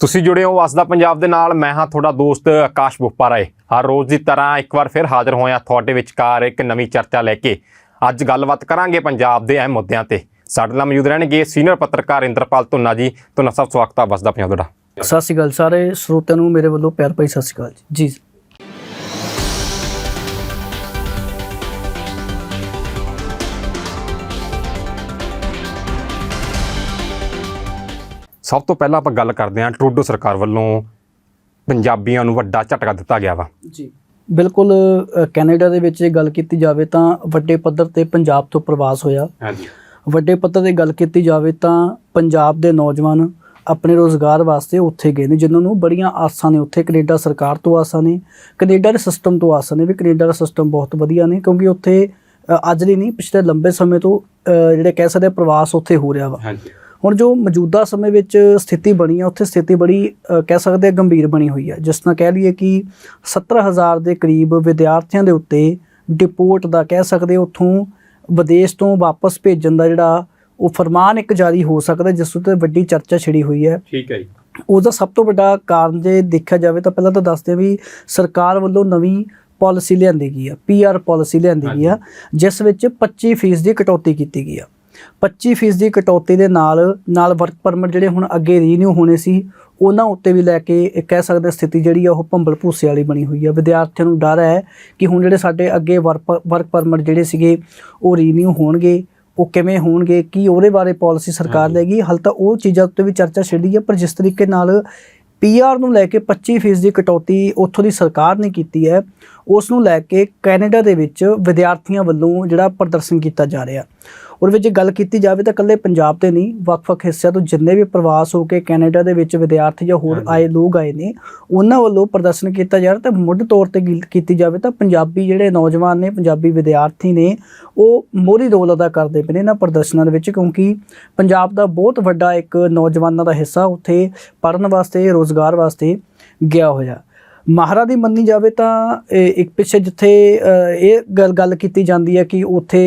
ਤੁਸੀਂ ਜੁੜੇ ਹੋ ਵਸਦਾ ਪੰਜਾਬ ਦੇ ਨਾਲ। ਮੈਂ ਹਾਂ ਤੁਹਾਡਾ ਦੋਸਤ ਆਕਾਸ਼ ਬੁੱਪਾ ਰਾਏ ਹਰ ਰੋਜ਼ ਦੀ ਤਰ੍ਹਾਂ ਇੱਕ ਵਾਰ ਫਿਰ ਹਾਜ਼ਰ ਹੋਇਆ ਤੁਹਾਡੇ ਵਿਚਕਾਰ ਇੱਕ ਨਵੀਂ ਚਰਚਾ ਲੈ ਕੇ ਅੱਜ ਗੱਲਬਾਤ ਕਰਾਂਗੇ ਪੰਜਾਬ ਦੇ ਅਹਿਮ ਮੁੱਦਿਆਂ ਤੇ। ਸਾਡੇ ਨਾਲ ਮੌਜੂਦ ਰਹਿਣਗੇ ਸੀਨੀਅਰ ਪੱਤਰਕਾਰ ਇੰਦਰਪਾਲ ਧੁੰਨਾ ਜੀ। ਤੁਹਾਨੂੰ ਸਭ ਸਵਾਗਤ ਹੈ ਵਸਦਾ ਪੰਜਾਬ ਤੁਹਾਡਾ ਸਤਿ ਸ਼੍ਰੀ ਅਕਾਲ ਸਾਰੇ ਸਰੋਤਿਆਂ ਨੂੰ ਮੇਰੇ ਵੱਲੋਂ ਪਿਆਰ ਭਰੀ ਸਤਿ ਸ਼੍ਰੀ ਅਕਾਲ ਜੀ। ਜੀ। ਸਭ ਤੋਂ ਪਹਿਲਾਂ ਆਪਾਂ ਗੱਲ ਕਰਦੇ ਹਾਂ ਟਰੂਡੋ ਸਰਕਾਰ ਵੱਲੋਂ ਪੰਜਾਬੀਆਂ ਨੂੰ ਵੱਡਾ ਝਟਕਾ ਦਿੱਤਾ ਗਿਆ ਵਾ। ਜੀ। ਬਿਲਕੁਲ ਕੈਨੇਡਾ ਦੇ ਵਿੱਚ ਜੇ ਗੱਲ ਕੀਤੀ ਜਾਵੇ ਤਾਂ ਵੱਡੇ ਪੱਧਰ ਤੇ ਪੰਜਾਬ ਤੋਂ ਪ੍ਰਵਾਸ ਹੋਇਆ। ਹਾਂਜੀ। ਵੱਡੇ ਪੱਧਰ ਤੇ ਗੱਲ ਕੀਤੀ ਜਾਵੇ ਤਾਂ ਪੰਜਾਬ ਦੇ ਨੌਜਵਾਨ ਆਪਣੇ ਰੋਜ਼ਗਾਰ ਵਾਸਤੇ ਉੱਥੇ ਗਏ ਨੇ ਜਿਨ੍ਹਾਂ ਨੂੰ ਬੜੀਆਂ ਆਸਾਂ ਨੇ। ਉੱਥੇ ਕੈਨੇਡਾ ਸਰਕਾਰ ਤੋਂ ਆਸਾਂ ਨੇ ਕੈਨੇਡਾ ਦੇ ਸਿਸਟਮ ਤੋਂ ਆਸਾਂ ਨੇ। ਵੀ ਕੈਨੇਡਾ ਦਾ ਸਿਸਟਮ ਬਹੁਤ ਵਧੀਆ ਨੇ ਕਿਉਂਕਿ ਉੱਥੇ ਅੱਜ ਦੀ ਨਹੀਂ ਪਿਛਲੇ ਲੰਬੇ ਸਮੇਂ ਤੋਂ ਜਿਹੜੇ ਕਹਿ ਸਕਦੇ ਪ੍ਰਵਾਸ ਉੱਥੇ ਹੋ ਰਿਹਾ ਵਾ। ਹਾਂਜੀ। ਹੁਣ ਜੋ ਮੌਜੂਦਾ ਸਮੇਂ ਵਿੱਚ ਸਥਿਤੀ ਬਣੀ ਹੈ ਉੱਥੇ ਸਥਿਤੀ ਬੜੀ ਕਹਿ ਸਕਦੇ ਆ ਗੰਭੀਰ ਬਣੀ ਹੋਈ ਹੈ ਜਿਸ ਨਾਲ ਕਹਿ ਲਈਏ ਕਿ 70000 ਦੇ ਕਰੀਬ ਵਿਦਿਆਰਥੀਆਂ ਦੇ ਉੱਤੇ ਡਿਪੋਰਟ ਦਾ ਕਹਿ ਸਕਦੇ ਉੱਥੋਂ ਵਿਦੇਸ਼ ਤੋਂ ਵਾਪਸ ਭੇਜਣ ਦਾ ਜਿਹੜਾ ਉਹ ਫਰਮਾਨ ਇੱਕ ਜਾਰੀ ਹੋ ਸਕਦਾ ਜਿਸ ਉੱਤੇ ਵੱਡੀ ਚਰਚਾ ਛਿੜੀ ਹੋਈ ਹੈ। ਠੀਕ ਹੈ ਜੀ। ਉਹਦਾ ਸਭ ਤੋਂ ਵੱਡਾ ਕਾਰਨ ਜੇ ਦੇਖਿਆ ਜਾਵੇ ਤਾਂ ਪਹਿਲਾਂ ਤਾਂ ਦੱਸਦੇ ਵੀ ਸਰਕਾਰ ਵੱਲੋਂ ਨਵੀਂ ਪਾਲਿਸੀ ਲਿਆਂਦੀ ਗਈ ਆ ਪੀਆਰ ਪਾਲਿਸੀ ਲਿਆਂਦੀ ਗਈ ਆ ਜਿਸ ਵਿੱਚ 25% ਦੀ ਕਟੌਤੀ ਕੀਤੀ ਗਈ ਆ। 25% ਦੀ ਕਟੌਤੀ ਦੇ ਨਾਲ ਨਾਲ ਵਰਕ ਪਰਮਿਟ ਜਿਹੜੇ ਹੁਣ ਅੱਗੇ ਰੀਨਿਊ ਹੋਣੇ ਸੀ ਉਹਨਾਂ ਉੱਤੇ ਵੀ ਲੈ ਕੇ ਇਹ ਕਹਿ ਸਕਦੇ ਸਥਿਤੀ ਜਿਹੜੀ ਆ ਉਹ ਭੰਬਲ ਭੂਸੇ ਵਾਲੀ ਬਣੀ ਹੋਈ ਆ। ਵਿਦਿਆਰਥੀਆਂ ਨੂੰ ਡਰ ਹੈ ਕਿ ਹੁਣ ਜਿਹੜੇ ਸਾਡੇ ਅੱਗੇ ਵਰਕ ਪਰਮਿਟ ਜਿਹੜੇ ਸੀਗੇ ਉਹ ਰੀਨਿਊ ਹੋਣਗੇ ਉਹ ਕਿਵੇਂ ਹੋਣਗੇ ਕੀ ਉਹਦੇ ਬਾਰੇ ਪਾਲਿਸੀ ਸਰਕਾਰ। ਲਏਗੀ? ਹਾਲ ਤਾਂ ਉਹ ਚੀਜ਼ਾਂ ਉੱਤੇ ਵੀ ਚਰਚਾ ਛਿੜੀ ਹੈ ਪਰ ਜਿਸ ਤਰੀਕੇ ਨਾਲ ਪੀਆਰ ਨੂੰ ਲੈ ਕੇ 25% ਦੀ ਕਟੌਤੀ ਉੱਥੋਂ ਦੀ ਸਰਕਾਰ ਨੇ ਕੀਤੀ ਹੈ ਉਸ ਨੂੰ ਲੈ ਕੇ ਕੈਨੇਡਾ ਦੇ ਵਿੱਚ ਵਿਦਿਆਰਥੀਆਂ ਵੱਲੋਂ ਜਿਹੜਾ ਪ੍ਰਦਰਸ਼ਨ ਕੀਤਾ ਜਾ ਰਿਹਾ। ਉਹਦੇ ਵਿੱਚ ਗੱਲ ਕੀਤੀ ਜਾਵੇ ਤਾਂ ਇਕੱਲੇ ਪੰਜਾਬ ਤੇ ਨਹੀਂ ਵੱਖ-ਵੱਖ ਹਿੱਸਿਆਂ ਤੋਂ ਜਿੰਨੇ ਵੀ ਪ੍ਰਵਾਸ ਹੋ ਕੇ ਕੈਨੇਡਾ ਦੇ ਵਿੱਚ ਵਿਦਿਆਰਥੀ ਜਾਂ ਹੋਰ। ਆਏ ਲੋਕ ਆਏ ਨੇ ਉਹਨਾਂ ਵੱਲੋਂ ਪ੍ਰਦਰਸ਼ਨ ਕੀਤਾ ਜਾ ਰਿਹਾ ਤੇ ਮੁੱਢ ਤੌਰ ਤੇ ਗੱਲ ਕੀਤੀ ਜਾਵੇ ਤਾਂ ਪੰਜਾਬੀ ਜਿਹੜੇ ਨੌਜਵਾਨ ਨੇ ਪੰਜਾਬੀ ਵਿਦਿਆਰਥੀ ਨੇ ਉਹ ਮੋਹਰੀ ਰੋਲ ਅਦਾ ਕਰਦੇ ਪਏ ਨੇ ਇਹਨਾਂ ਪ੍ਰਦਰਸ਼ਨਾਂ ਦੇ ਵਿੱਚ ਕਿਉਂਕਿ ਪੰਜਾਬ ਦਾ ਬਹੁਤ ਵੱਡਾ ਇੱਕ ਨੌਜਵਾਨਾਂ ਦਾ ਹਿੱਸਾ ਉੱਥੇ ਪੜਨ ਵਾਸਤੇ ਰੋਜ਼ਗਾਰ ਵਾਸਤੇ ਗਿਆ ਹੋਇਆ ਮਹਾਰਾ ਦੀ ਮੰਨੀ ਜਾਵੇ ਤਾਂ ਇਹ ਇੱਕ ਪਿੱਛੇ ਜਿੱਥੇ ਇਹ ਗੱਲ ਗੱਲ ਕੀਤੀ ਜਾਂਦੀ ਹੈ ਕਿ ਉੱਥੇ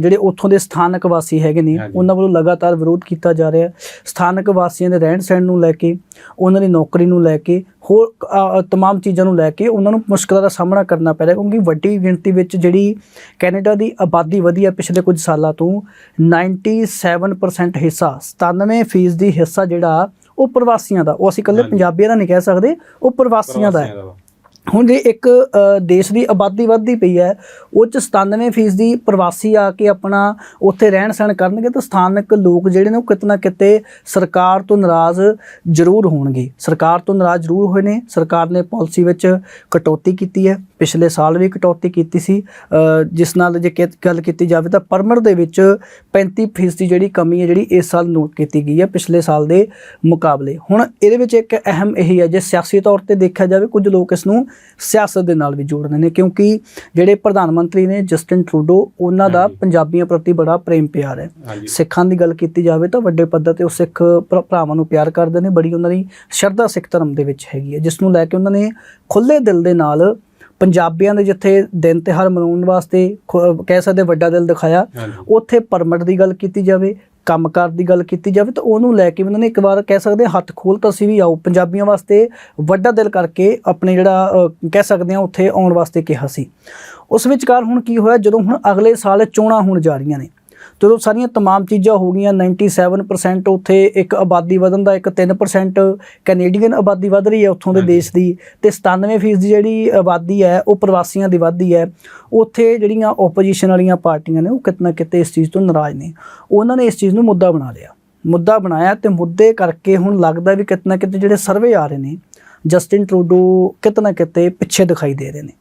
ਜਿਹੜੇ ਉੱਥੋਂ ਦੇ ਸਥਾਨਕ ਵਾਸੀ ਹੈਗੇ ਨੇ। ਉਹਨਾਂ ਵੱਲੋਂ ਲਗਾਤਾਰ ਵਿਰੋਧ ਕੀਤਾ ਜਾ ਰਿਹਾ ਸਥਾਨਕ ਵਾਸੀਆਂ ਦੇ ਰਹਿਣ ਸਹਿਣ ਨੂੰ ਲੈ ਕੇ ਉਹਨਾਂ ਦੀ ਨੌਕਰੀ ਨੂੰ ਲੈ ਕੇ ਹੋਰ ਤਮਾਮ ਚੀਜ਼ਾਂ ਨੂੰ ਲੈ ਕੇ ਉਹਨਾਂ ਨੂੰ ਮੁਸ਼ਕਲਾਂ ਦਾ ਸਾਹਮਣਾ ਕਰਨਾ ਪੈ ਰਿਹਾ ਕਿਉਂਕਿ ਵੱਡੀ ਗਿਣਤੀ ਵਿੱਚ ਜਿਹੜੀ ਕੈਨੇਡਾ ਦੀ ਆਬਾਦੀ ਵਧੀ ਹੈ ਪਿਛਲੇ ਕੁਝ ਸਾਲਾਂ ਤੋਂ 97% ਹਿੱਸਾ 97% ਦੀ ਹਿੱਸਾ ਜਿਹੜਾ ਉਹ ਪ੍ਰਵਾਸੀਆਂ ਦਾ ਉਹ ਅਸੀਂ ਇਕੱਲੇ। ਪੰਜਾਬੀਆਂ ਦਾ ਨਹੀਂ ਕਹਿ ਸਕਦੇ ਉਹ ਪ੍ਰਵਾਸੀਆਂ ਦਾ ਹੈ। ਹੁਣ ਜੇ ਇੱਕ ਦੇਸ਼ ਦੀ ਆਬਾਦੀ ਵੱਧਦੀ ਪਈ ਹੈ ਉਹ ਚ 97% ਦੀ ਪ੍ਰਵਾਸੀ ਆ ਕੇ ਆਪਣਾ ਉੱਥੇ ਰਹਿਣ ਸਹਿਣ ਕਰਨਗੇ ਤਾਂ ਸਥਾਨਕ ਲੋਕ ਜਿਹੜੇ ਨੇ ਉਹ ਕਿਤੇ ਨਾ ਕਿਤੇ ਸਰਕਾਰ ਤੋਂ ਨਾਰਾਜ਼ ਜ਼ਰੂਰ ਹੋਣਗੇ। ਸਰਕਾਰ ਤੋਂ ਨਾਰਾਜ਼ ਜ਼ਰੂਰ ਹੋਏ ਨੇ ਸਰਕਾਰ ਨੇ ਪਾਲਿਸੀ ਵਿੱਚ ਕਟੌਤੀ ਕੀਤੀ ਹੈ। ਪਿਛਲੇ ਸਾਲ ਵੀ ਕਟੌਤੀ ਕੀਤੀ ਸੀ ਜਿਸ ਨਾਲ ਜੇ ਗੱਲ ਕੀਤੀ ਜਾਵੇ ਤਾਂ ਪਰਮਿਟ ਦੇ ਵਿੱਚ 35% ਦੀ ਜਿਹੜੀ ਕਮੀ ਹੈ ਜਿਹੜੀ ਇਸ ਸਾਲ ਨੋਟ ਕੀਤੀ ਗਈ ਹੈ ਪਿਛਲੇ ਸਾਲ ਦੇ ਮੁਕਾਬਲੇ। ਹੁਣ ਇਹਦੇ ਵਿੱਚ ਇੱਕ ਅਹਿਮ ਇਹ ਹੈ ਜੇ ਸਿਆਸੀ ਤੌਰ ਤੇ ਦੇਖਿਆ ਜਾਵੇ ਕੁਝ ਲੋਕ ਇਸ ਨੂੰ ਸਿਆਸਤ ਦੇ ਨਾਲ ਵੀ ਜੋੜਦੇ ਨੇ ਕਿਉਂਕਿ ਜਿਹੜੇ ਪ੍ਰਧਾਨ ਮੰਤਰੀ ਨੇ ਜਸਟਿਨ ਟਰੂਡੋ ਉਹਨਾਂ ਦਾ। ਪੰਜਾਬੀਆਂ ਪ੍ਰਤੀ ਬੜਾ ਪ੍ਰੇਮ ਪਿਆਰ ਹੈ। ਸਿੱਖਾਂ ਦੀ ਗੱਲ ਕੀਤੀ ਜਾਵੇ ਤਾਂ ਵੱਡੇ ਪੱਧਰ ਤੇ ਉਹ ਸਿੱਖ ਭਰਾ- ਭਰਾਵਾਂ ਨੂੰ ਪਿਆਰ ਕਰਦੇ ਨੇ ਬੜੀ ਉਹਨਾਂ ਦੀ ਸ਼ਰਧਾ ਸਿੱਖ ਧਰਮ ਦੇ ਵਿੱਚ ਹੈਗੀ ਹੈ ਜਿਸ ਨੂੰ ਲੈ ਕੇ ਉਹਨਾਂ ਨੇ ਖੁੱਲੇ ਦਿਲ ਦੇ ਨਾਲ ਪੰਜਾਬੀਆਂ ਦੇ ਜਿੱਥੇ ਦਿਨ ਤਿਉਹਾਰ ਮਨਾਉਣ ਵਾਸਤੇ ਕਹਿ ਸਕਦੇ ਵੱਡਾ ਦਿਲ ਦਿਖਾਇਆ ਉੱਥੇ ਪਰਮਿਟ ਦੀ ਗੱਲ ਕੀਤੀ ਜਾਵੇ ਕੰਮਕਾਰ ਦੀ ਗੱਲ ਕੀਤੀ ਜਾਵੇ ਤਾਂ ਉਹਨੂੰ ਲੈ ਕੇ ਉਹਨਾਂ ਨੇ ਇੱਕ ਵਾਰ ਕਹਿ ਸਕਦੇ ਹੱਥ ਖੋਲ ਤਾਂ ਅਸੀਂ ਵੀ ਆਓ। ਪੰਜਾਬੀਆਂ ਵਾਸਤੇ ਵੱਡਾ ਦਿਲ ਕਰਕੇ ਆਪਣੇ ਜਿਹੜਾ ਕਹਿ ਸਕਦੇ ਹਾਂ ਉੱਥੇ ਆਉਣ ਵਾਸਤੇ ਕਿਹਾ ਸੀ। ਉਸ ਵਿਚਕਾਰ ਹੁਣ ਕੀ ਹੋਇਆ ਜਦੋਂ ਹੁਣ ਅਗਲੇ ਸਾਲ ਚੋਣਾਂ ਹੋਣ ਜਾ ਰਹੀਆਂ ਨੇ ਜਦੋਂ ਸਾਰੀਆਂ ਤਮਾਮ ਚੀਜ਼ਾਂ ਹੋ ਗਈਆਂ 97% ਉੱਥੇ ਇੱਕ ਆਬਾਦੀ ਵਧਣ ਦਾ ਇੱਕ 3% ਕੈਨੇਡੀਅਨ ਆਬਾਦੀ ਵਧ ਰਹੀ ਹੈ ਉੱਥੋਂ ਦੇ। ਦੇਸ਼ ਦੀ ਤੇ 97% ਦੀ ਜਿਹੜੀ ਆਬਾਦੀ ਹੈ ਉਹ ਪ੍ਰਵਾਸੀਆਂ ਦੀ ਵਧਦੀ ਹੈ। ਉੱਥੇ ਜਿਹੜੀਆਂ ਆਪੋਜੀਸ਼ਨ ਵਾਲੀਆਂ ਪਾਰਟੀਆਂ ਨੇ ਉਹ ਕਿਤੇ ਨਾ ਕਿਤੇ ਇਸ ਚੀਜ਼ ਤੋਂ ਨਾਰਾਜ਼ ਨੇ। ਉਹਨਾਂ ਨੇ ਇਸ ਚੀਜ਼ ਨੂੰ ਮੁੱਦਾ ਬਣਾ ਲਿਆ। ਮੁੱਦਾ ਬਣਾਇਆ ਤੇ ਮੁੱਦੇ ਕਰਕੇ ਹੁਣ ਲੱਗਦਾ ਵੀ ਕਿਤੇ ਨਾ ਕਿਤੇ ਜਿਹੜੇ ਸਰਵੇ ਆ ਰਹੇ ਨੇ ਜਸਟਿਨ ਟਰੂਡੋ ਕਿਤੇ ਨਾ ਕਿਤੇ ਪਿੱਛੇ ਦਿਖਾਈ ਦੇ ਰਹੇ ਨੇ।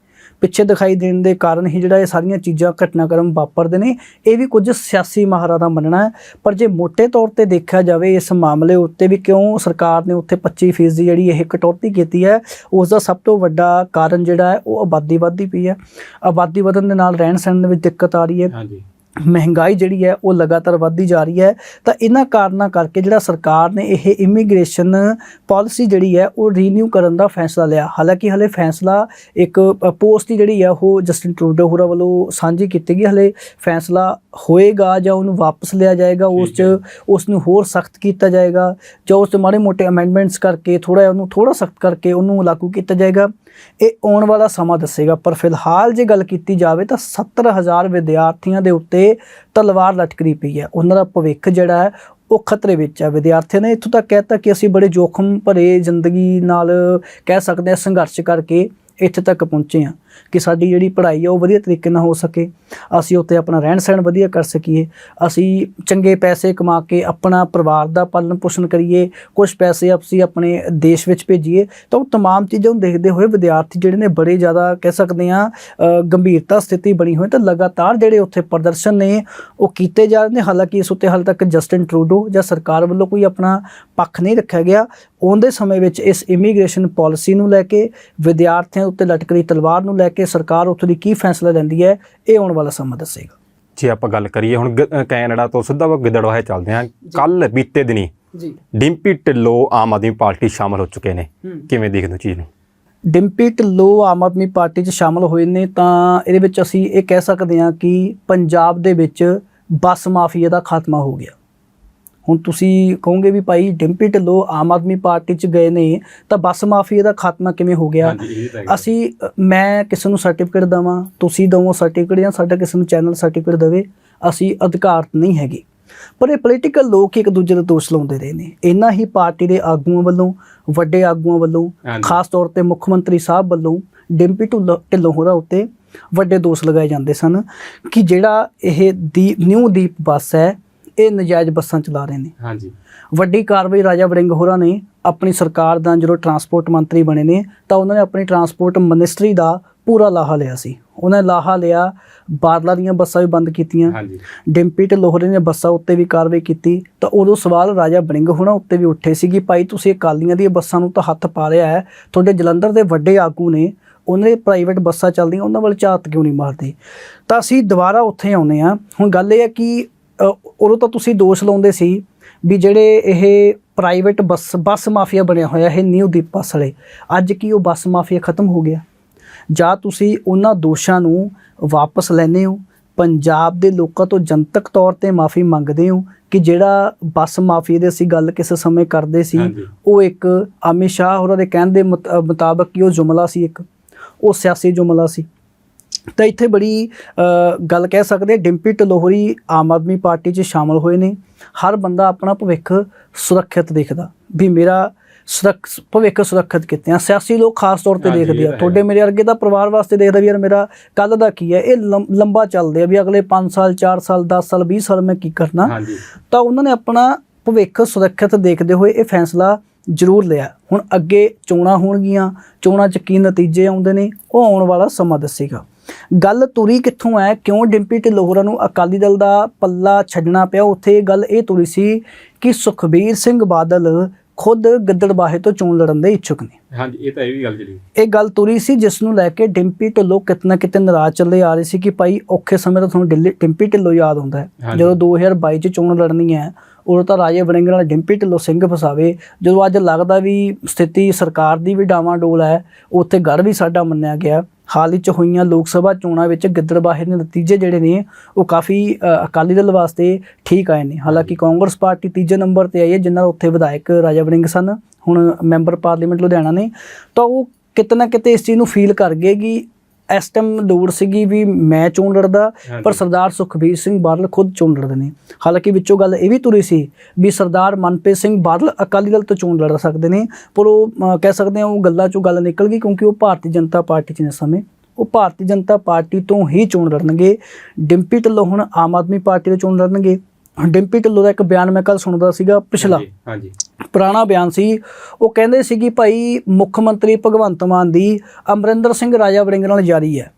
ਪਿੱਛੇ ਦਿਖਾਈ ਦੇਣ ਦੇ ਕਾਰਨ ਹੀ ਜਿਹੜਾ ਇਹ ਸਾਰੀਆਂ ਚੀਜ਼ਾਂ ਘਟਨਾਕ੍ਰਮ ਵਾਪਰਦੇ ਨੇ, ਇਹ ਵੀ ਕੁਝ ਸਿਆਸੀ ਮਾਹਰਾਂ ਦਾ ਮੰਨਣਾ ਹੈ। ਪਰ ਜੇ ਮੋٹے ਤੌਰ ਤੇ ਦੇਖਿਆ ਜਾਵੇ ਇਸ ਮਾਮਲੇ ਉੱਤੇ ਵੀ ਕਿਉਂ ਸਰਕਾਰ ਨੇ ਉੱਥੇ 25% ਦੀ ਜਿਹੜੀ ਇਹ ਕਟੌਤੀ ਕੀਤੀ ਹੈ ਉਸ ਦਾ ਸਭ ਤੋਂ ਵੱਡਾ ਕਾਰਨ ਜਿਹੜਾ ਹੈ, ਉਹ ਆਬਾਦੀ ਵਧਦੀ ਪਈ ਹੈ। ਆਬਾਦੀ ਵਧਣ ਦੇ ਨਾਲ ਰਹਿਣ ਸਹਿਣ ਦੇ ਵਿੱਚ ਦਿੱਕਤ ਆ ਰਹੀ ਹੈ। ਹਾਂਜੀ। ਮਹਿੰਗਾਈ ਜਿਹੜੀ ਹੈ ਉਹ ਲਗਾਤਾਰ ਵੱਧਦੀ ਜਾ ਰਹੀ ਹੈ ਤਾਂ ਇਹਨਾਂ ਕਾਰਨਾਂ ਕਰਕੇ ਜਿਹੜਾ ਸਰਕਾਰ ਨੇ ਇਹ ਇਮੀਗ੍ਰੇਸ਼ਨ ਪਾਲਿਸੀ ਜਿਹੜੀ ਹੈ ਉਹ ਰੀਨਿਊ ਕਰਨ ਦਾ ਫੈਸਲਾ ਲਿਆ। ਹਾਲਾਂਕਿ ਹਲੇ ਫੈਸਲਾ ਇੱਕ ਪੋਸਟ ਦੀ ਜਿਹੜੀ ਹੈ ਉਹ ਜਸਟਿਨ ਟਰੂਡੋ ਹੋਰਾਂ ਵੱਲੋਂ ਸਾਂਝੀ ਕੀਤੀ ਗਈ। ਹਲੇ ਫੈਸਲਾ ਹੋਏਗਾ ਜਾਂ ਉਹਨੂੰ ਵਾਪਸ ਲਿਆ ਜਾਏਗਾ ਉਸ ਚ ਉਸ ਨੂੰ ਹੋਰ ਸਖਤ ਕੀਤਾ ਜਾਏਗਾ ਜਾਂ ਉਸ 'ਚ ਮਾੜੇ ਮੋਟੇ ਅਮੈਂਡਮੈਂਟਸ ਕਰਕੇ ਥੋੜਾ ਉਹਨੂੰ ਥੋੜਾ ਸਖਤ ਕਰਕੇ ਉਹਨੂੰ ਲਾਗੂ ਕੀਤਾ ਜਾਏਗਾ। ਇਹ ਆਉਣ ਵਾਲਾ ਸਮਾਂ ਦੱਸੇਗਾ, ਪਰ ਫਿਲਹਾਲ ਜੇ ਗੱਲ ਕੀਤੀ ਜਾਵੇ ਤਾਂ 70000 ਵਿਦਿਆਰਥੀਆਂ ਦੇ ਉੱਤੇ ਤਲਵਾਰ ਲਟਕਦੀ ਪਈ ਹੈ। ਉਹਨਾਂ ਦਾ ਭਵਿੱਖ ਜਿਹੜਾ ਹੈ, ਉਹ ਖਤਰੇ ਵਿੱਚ ਹੈ। ਵਿਦਿਆਰਥੀਆਂ ਨੇ ਇੱਥੋਂ ਤੱਕ ਕਹਿਤਾ ਕਿ ਅਸੀਂ ਬੜੇ ਜੋਖਮ ਭਰੇ ਜ਼ਿੰਦਗੀ ਨਾਲ ਕਹਿ ਸਕਦੇ ਹਾਂ ਸੰਘਰਸ਼ ਕਰਕੇ ਇੱਥੇ ਤੱਕ ਪਹੁੰਚੇ ਹਾਂ ਕਿ ਸਾਡੀ ਜਿਹੜੀ ਪੜ੍ਹਾਈ ਹੈ ਉਹ ਵਧੀਆ ਤਰੀਕੇ ਨਾਲ ਹੋ ਸਕੇ ਅਸੀਂ ਉੱਤੇ ਆਪਣਾ ਰਹਿਣ ਸਹਿਣ ਵਧੀਆ ਕਰ ਸਕੀਏ ਅਸੀਂ ਚੰਗੇ ਪੈਸੇ ਕਮਾ ਕੇ ਆਪਣਾ ਪਰਿਵਾਰ ਦਾ ਪਾਲਣ ਪੋਸ਼ਣ ਕਰੀਏ ਕੁਝ ਪੈਸੇ ਅਸੀਂ ਆਪਣੇ ਦੇਸ਼ ਵਿੱਚ ਭੇਜੀਏ ਤਾਂ ਉਹ तमाम ਚੀਜ਼ਾਂ ਨੂੰ ਦੇਖਦੇ ਹੋਏ ਵਿਦਿਆਰਥੀ ਜਿਹੜੇ ਨੇ ਬੜੇ ਜ਼ਿਆਦਾ ਕਹਿ ਸਕਦੇ ਹਾਂ ਅ, ਗੰਭੀਰਤਾ ਸਥਿਤੀ ਬਣੀ ਹੋਈ ਤਾਂ ਲਗਾਤਾਰ ਜਿਹੜੇ ਉੱਥੇ ਪ੍ਰਦਰਸ਼ਨ ਨੇ ਉਹ ਕੀਤੇ ਜਾ ਰਹੇ ਨੇ ਹਾਲਾਂਕਿ ਇਸ ਉੱਤੇ ਹਾਲ ਤੱਕ ਜਸਟਿਨ ਟਰੂਡੋ ਜਾਂ ਸਰਕਾਰ ਵੱਲੋਂ ਕੋਈ ਆਪਣਾ ਪੱਖ ਨਹੀਂ ਰੱਖਿਆ ਗਿਆ ਉਹਦੇ ਸਮੇਂ ਵਿੱਚ ਇਸ ਇਮੀਗ੍ਰੇਸ਼ਨ ਪਾਲਿਸੀ ਨੂੰ ਲੈ ਕੇ ਵਿਦਿਆਰਥੀਆਂ ਉੱਤੇ ਲਟਕਦੀ ਤਲਵਾਰ ਨੂੰ ਲੈ ਕੇ ਸਰਕਾਰ ਉੱਥੋਂ ਦੀ ਕੀ ਫੈਸਲਾ ਲੈਂਦੀ ਹੈ ਇਹ ਆਉਣ ਵਾਲਾ ਸਮਾਂ ਦੱਸੇਗਾ। ਜੇ ਆਪਾਂ ਗੱਲ ਕਰੀਏ ਹੁਣ ਕੈਨੇਡਾ ਤੋਂ ਸਿੱਧਾ ਗਿੱਦੜਵਾਹੇ ਚੱਲਦੇ ਹਾਂ। ਕੱਲ ਬੀਤੇ ਦਿਨੀ ਜੀ। ਡਿੰਪੀ ਢਿੱਲੋਂ ਆਮ ਆਦਮੀ ਪਾਰਟੀ ਸ਼ਾਮਲ ਹੋ ਚੁੱਕੇ ਨੇ। ਕਿਵੇਂ ਦੇਖਦੇ ਹੋ ਚੀਜ਼ ਨੂੰ? ਡਿੰਪੀ ਢਿੱਲੋਂ ਆਮ ਆਦਮੀ ਪਾਰਟੀ 'ਚ ਸ਼ਾਮਲ ਹੋਏ ਨੇ ਤਾਂ ਇਹਦੇ ਵਿੱਚ ਅਸੀਂ ਇਹ ਕਹਿ ਸਕਦੇ ਹਾਂ ਕਿ ਪੰਜਾਬ ਦੇ ਵਿੱਚ ਬੱਸ ਮਾਫੀਆ ਦਾ ਖਾਤਮਾ ਹੋ ਗਿਆ। ਹੁਣ ਤੁਸੀਂ ਕਹੋਗੇ ਵੀ ਭਾਈ ਡਿੰਪੀ ਢਿੱਲੋਂ ਆਮ ਆਦਮੀ ਪਾਰਟੀ 'ਚ ਗਏ ਨੇ ਤਾਂ ਬੱਸ ਮਾਫੀਆ ਦਾ ਖਾਤਮਾ ਕਿਵੇਂ ਹੋ ਗਿਆ? ਅਸੀਂ ਮੈਂ ਕਿਸੇ ਨੂੰ ਸਰਟੀਫਿਕੇਟ ਦਵਾਂ ਤੁਸੀਂ ਦਵੋ ਸਰਟੀਫਿਕੇਟ ਜਾਂ ਸਾਡਾ ਕਿਸੇ ਨੂੰ ਚੈਨਲ ਸਰਟੀਫਿਕੇਟ ਦੇਵੇ ਅਸੀਂ ਅਧਿਕਾਰਤ ਨਹੀਂ ਹੈਗੇ। ਪਰ ਇਹ ਪੋਲੀਟੀਕਲ ਲੋਕ ਇੱਕ ਦੂਜੇ ਦੇ ਦੋਸ਼ ਲਾਉਂਦੇ ਰਹੇ ਨੇ। ਇਹਨਾਂ ਹੀ ਪਾਰਟੀ ਦੇ ਆਗੂਆਂ ਵੱਲੋਂ ਵੱਡੇ ਆਗੂਆਂ ਵੱਲੋਂ। ਖਾਸ ਤੌਰ ਤੇ ਮੁੱਖ ਮੰਤਰੀ ਸਾਹਿਬ ਵੱਲੋਂ ਡਿੰਪੀ ਢਿੱਲੋਂ ਢਿੱਲੋਂ ਹੋਰਾਂ ਉੱਤੇ ਵੱਡੇ ਦੋਸ਼ ਲਗਾਏ ਜਾਂਦੇ ਸਨ ਕਿ ਜਿਹੜਾ ਇਹ ਦੀ ਨਿਊ ਦੀਪ ਬੱਸ ਹੈ ਇਹ ਨਜਾਇਜ਼ ਬੱਸਾਂ ਚਲਾ ਰਹੇ ਨੇ। ਹਾਂਜੀ। ਵੱਡੀ ਕਾਰਵਾਈ ਰਾਜਾ ਵੜਿੰਗ ਹੋਰਾਂ ਨੇ ਆਪਣੀ ਸਰਕਾਰ ਦਾ ਜਦੋਂ ਟਰਾਂਸਪੋਰਟ ਮੰਤਰੀ ਬਣੇ ਨੇ ਤਾਂ ਉਹਨਾਂ ਨੇ ਆਪਣੀ ਟਰਾਂਸਪੋਰਟ ਮਿਨਿਸਟਰੀ ਦਾ ਪੂਰਾ ਲਾਹਾ ਲਿਆ ਸੀ। ਉਹਨਾਂ ਨੇ ਲਾਹਾ ਲਿਆ ਬਾਦਲਾਂ ਦੀਆਂ ਬੱਸਾਂ ਵੀ ਬੰਦ ਕੀਤੀਆਂ ਹਾਂਜੀ। ਡਿੰਪੀ ਤੇ ਲੋਹਰੇ ਨੇ ਬੱਸਾਂ ਉੱਤੇ ਵੀ ਕਾਰਵਾਈ ਕੀਤੀ ਤਾਂ ਉਦੋਂ ਸਵਾਲ ਰਾਜਾ ਬੜਿੰਗ ਹੋਣਾ ਉੱਤੇ ਵੀ ਉੱਠੇ ਸੀ ਕਿ ਭਾਈ ਤੁਸੀਂ ਅਕਾਲੀਆਂ ਦੀਆਂ ਬੱਸਾਂ ਨੂੰ ਤਾਂ ਹੱਥ ਪਾ ਰਿਹਾ ਹੈ ਤੁਹਾਡੇ ਜਲੰਧਰ ਦੇ ਵੱਡੇ ਆਗੂ ਨੇ ਉਹਨਾਂ ਦੇ ਪ੍ਰਾਈਵੇਟ ਬੱਸਾਂ ਚੱਲਦੀਆਂ ਉਹਨਾਂ ਵੱਲ ਝਾਤ ਕਿਉਂ ਨਹੀਂ ਮਾਰਦੇ? ਤਾਂ ਅਸੀਂ ਦੁਬਾਰਾ ਉੱਥੇ ਆਉਨੇ ਆ ਹੁਣ ਗੱਲ ਇਹ ਹੈ ਕਿ ਉਦੋਂ ਤਾਂ ਤੁਸੀਂ ਦੋਸ਼ ਲਾਉਂਦੇ ਸੀ ਵੀ ਜਿਹੜੇ ਇਹ ਪ੍ਰਾਈਵੇਟ ਬੱਸ ਬੱਸ ਮਾਫੀਆ ਬਣਿਆ ਹੋਇਆ ਇਹ ਨਿਊ ਦੀਪ ਬੱਸ ਵਾਲੇ ਅੱਜ ਕੀ ਉਹ ਬੱਸ ਮਾਫੀਆ ਖਤਮ ਹੋ ਗਿਆ? ਜਾਂ ਤੁਸੀਂ ਉਹਨਾਂ ਦੋਸ਼ਾਂ ਨੂੰ ਵਾਪਸ ਲੈਨੇ ਹੋ? ਪੰਜਾਬ ਦੇ ਲੋਕਾਂ ਤੋਂ ਜਨਤਕ ਤੌਰ ਤੇ ਮਾਫੀ ਮੰਗਦੇ ਹੋ ਕਿ ਜਿਹੜਾ ਬੱਸ ਮਾਫੀ ਦੇ ਅਸੀਂ ਗੱਲ ਕਿਸੇ ਸਮੇਂ ਕਰਦੇ ਸੀ। ਉਹ ਇੱਕ ਅਮਿਤ ਸ਼ਾਹ ਹੋਰਾਂ ਦੇ ਕਹਿਣ ਦੇ ਮੁਤਾਬਕ ਕਿ ਉਹ ਜੁਮਲਾ ਸੀ ਇੱਕ। ਉਹ ਸਿਆਸੀ ਜੁਮਲਾ ਸੀ। ਤਾਂ ਇੱਥੇ ਬੜੀ ਗੱਲ ਕਹਿ ਸਕਦੇ ਡਿੰਪੀ ਢਿੱਲੋਂ ਆਮ ਆਦਮੀ ਪਾਰਟੀ 'ਚ ਸ਼ਾਮਲ ਹੋਏ ਨੇ। ਹਰ ਬੰਦਾ ਆਪਣਾ ਭਵਿੱਖ ਸੁਰੱਖਿਅਤ ਦੇਖਦਾ। ਵੀ ਮੇਰਾ ਸੁਰੱਖ ਭਵਿੱਖ ਸੁਰੱਖਿਅਤ ਕਿਤੇ ਆ? ਸਿਆਸੀ ਲੋਕ ਖਾਸ ਤੌਰ ਤੇ ਦੇਖਦੇ ਆ। ਤੁਹਾਡੇ ਮੇਰੇ ਵਰਗੇ ਦਾ ਪਰਿਵਾਰ ਵਾਸਤੇ ਦੇਖਦਾ ਵੀ ਯਾਰ ਮੇਰਾ ਕੱਲ ਦਾ ਕੀ ਹੈ ਇਹ ਲੰਬਾ ਚੱਲਦੇ ਆ ਵੀ ਅਗਲੇ 5 ਸਾਲ 4 ਸਾਲ 10 ਸਾਲ 20 ਸਾਲ ਮੈਂ ਕੀ ਕਰਨਾ? ਤਾਂ ਉਹਨਾਂ ਨੇ ਆਪਣਾ ਭਵਿੱਖ ਸੁਰੱਖਿਅਤ ਦੇਖਦੇ ਹੋਏ ਇਹ ਫੈਸਲਾ ਜ਼ਰੂਰ ਲਿਆ। ਹੁਣ ਅੱਗੇ ਚੋਣਾਂ ਹੋਣਗੀਆਂ ਚੋਣਾਂ 'ਚ ਕੀ ਨਤੀਜੇ ਆਉਂਦੇ ਨੇ ਉਹ ਆਉਣ ਵਾਲਾ ਸਮਾਂ ਦੱਸੇਗਾ। ਗੱਲ ਤੁਰੀ ਕਿੱਥੋਂ ਹੈ ਕਿਉਂ ਡਿੰਪੀ ਢਿੱਲੋਂ ਹੋਰਾਂ ਨੂੰ ਅਕਾਲੀ ਦਲ ਦਾ ਪੱਲਾ ਛੱਡਣਾ ਪਿਆ? ਉੱਥੇ ਗੱਲ ਇਹ ਤੁਰੀ ਸੀ ਕਿ ਸੁਖਬੀਰ ਸਿੰਘ ਬਾਦਲ ਖੁਦ ਗਿੱਦੜਬਾਹੇ ਤੋਂ ਚੋਣ ਲੜਨ ਦੇ ਇੱਛੁਕ ਨੇ। ਹਾਂਜੀ ਇਹ ਤਾਂ ਇਹ ਵੀ ਗੱਲ ਜਿਹੜੀ ਇਹ ਗੱਲ ਤੁਰੀ ਸੀ ਜਿਸ ਨੂੰ ਲੈ ਕੇ ਡਿੰਪੀ ਢਿੱਲੋਂ ਕਿਤੇ ਨਾ ਕਿਤੇ ਨਾਰਾਜ਼ ਚੱਲੇ ਆ ਰਹੇ ਸੀ ਕਿ ਭਾਈ ਔਖੇ ਸਮੇਂ ਤਾਂ ਤੁਹਾਨੂੰ ਡਿੱਲੀ- ਡਿੰਪੀ ਢਿੱਲੋਂ ਯਾਦ ਆਉਂਦਾ ਹੈ। ਜਦੋਂ 2022 ਚ ਚੋਣ ਲੜਨੀ ਹੈ ਉਦੋਂ ਤਾਂ ਰਾਜੇ ਵੜਿੰਗ ਨਾਲ ਡਿੰਪੀ ਢਿੱਲੋਂ ਸਿੰਘ ਫਸਾਵੇ। ਜਦੋਂ ਅੱਜ ਲੱਗਦਾ ਵੀ ਸਥਿਤੀ ਸਰਕਾਰ ਦੀ ਵੀ ਡਾਵਾਂਡੋਲ ਹੈ ਉੱਥੇ ਗੜ ਵੀ ਸਾਡਾ ਮੰਨਿਆ ਗਿਆ। ਹਾਲ ਹੀ ਚ ਹੋਈਆਂ ਲੋਕ ਸਭਾ ਚੋਣਾਂ ਵਿੱਚ ਗਿੱਦੜਬਾਹੇ ਦੇ ਨਤੀਜੇ ਜਿਹੜੇ ਨੇ ਉਹ ਕਾਫੀ ਅਕਾਲੀ ਦਲ ਵਾਸਤੇ ਠੀਕ ਆਏ ਨੇ। ਹਾਲਾਂਕਿ ਕਾਂਗਰਸ ਪਾਰਟੀ ਤੀਜੇ ਨੰਬਰ ਤੇ ਆਈ ਹੈ ਜਿਨ੍ਹਾਂ ਉੱਥੇ ਵਿਧਾਇਕ ਰਾਜਾ ਵੜਿੰਗ ਸਨ ਹੁਣ ਮੈਂਬਰ ਪਾਰਲੀਮੈਂਟ ਲੁਧਿਆਣਾ ਨੇ। ਤਾਂ ਉਹ ਕਿਤੇ ਨਾ ਕਿਤੇ ਇਸ ਚੀਜ਼ ਨੂੰ ਫੀਲ ਕਰ ਗਏ ਕਿ ਇਸ ਟਾਈਮ ਲੋੜ ਸੀਗੀ ਵੀ ਮੈਂ ਚੋਣ ਲੜਦਾ। ਪਰ ਸਰਦਾਰ ਸੁਖਬੀਰ ਸਿੰਘ ਬਾਦਲ ਖੁਦ ਚੋਣ ਲੜਦੇ ਨੇ। ਹਾਲਾਂਕਿ ਵਿੱਚੋਂ ਗੱਲ ਇਹ ਵੀ ਤੁਰੀ ਸੀ ਵੀ ਸਰਦਾਰ ਮਨਪ੍ਰੀਤ ਸਿੰਘ ਬਾਦਲ ਅਕਾਲੀ ਦਲ ਤੋਂ ਚੋਣ ਲੜ ਸਕਦੇ ਨੇ ਪਰ ਉਹ ਕਹਿ ਸਕਦੇ ਹਾਂ ਉਹ ਗੱਲਾਂ ਚੋਂ ਗੱਲ ਨਿਕਲ ਗਈ ਕਿਉਂਕਿ ਉਹ ਭਾਰਤੀ ਜਨਤਾ ਪਾਰਟੀ 'ਚ ਨੇ ਸਮੇਂ। ਉਹ ਭਾਰਤੀ ਜਨਤਾ ਪਾਰਟੀ ਤੋਂ ਹੀ ਚੋਣ ਲੜਨਗੇ। ਡਿੰਪੀ ਢਿੱਲੋਂ ਹੁਣ ਆਮ ਆਦਮੀ ਪਾਰਟੀ ਤੋਂ ਚੋਣ ਲੜਨਗੇ। ਡਿੰਪੀ ਢਿੱਲੋਂ ਦਾ ਇੱਕ ਬਿਆਨ ਮੈਂ ਕੱਲ ਸੁਣਦਾ ਸੀਗਾ ਪਿਛਲਾ। ਹਾਂਜੀ, ਪੁਰਾਣਾ ਬਿਆਨ ਸੀ। ਉਹ ਕਹਿੰਦੇ ਸੀ ਕਿ ਭਾਈ ਮੁੱਖ ਮੰਤਰੀ ਭਗਵੰਤ ਮਾਨ ਦੀ ਅਮਰਿੰਦਰ ਸਿੰਘ ਰਾਜਾ ਵੜਿੰਗ ਨਾਲ ਜਾਰੀ ਹੈ।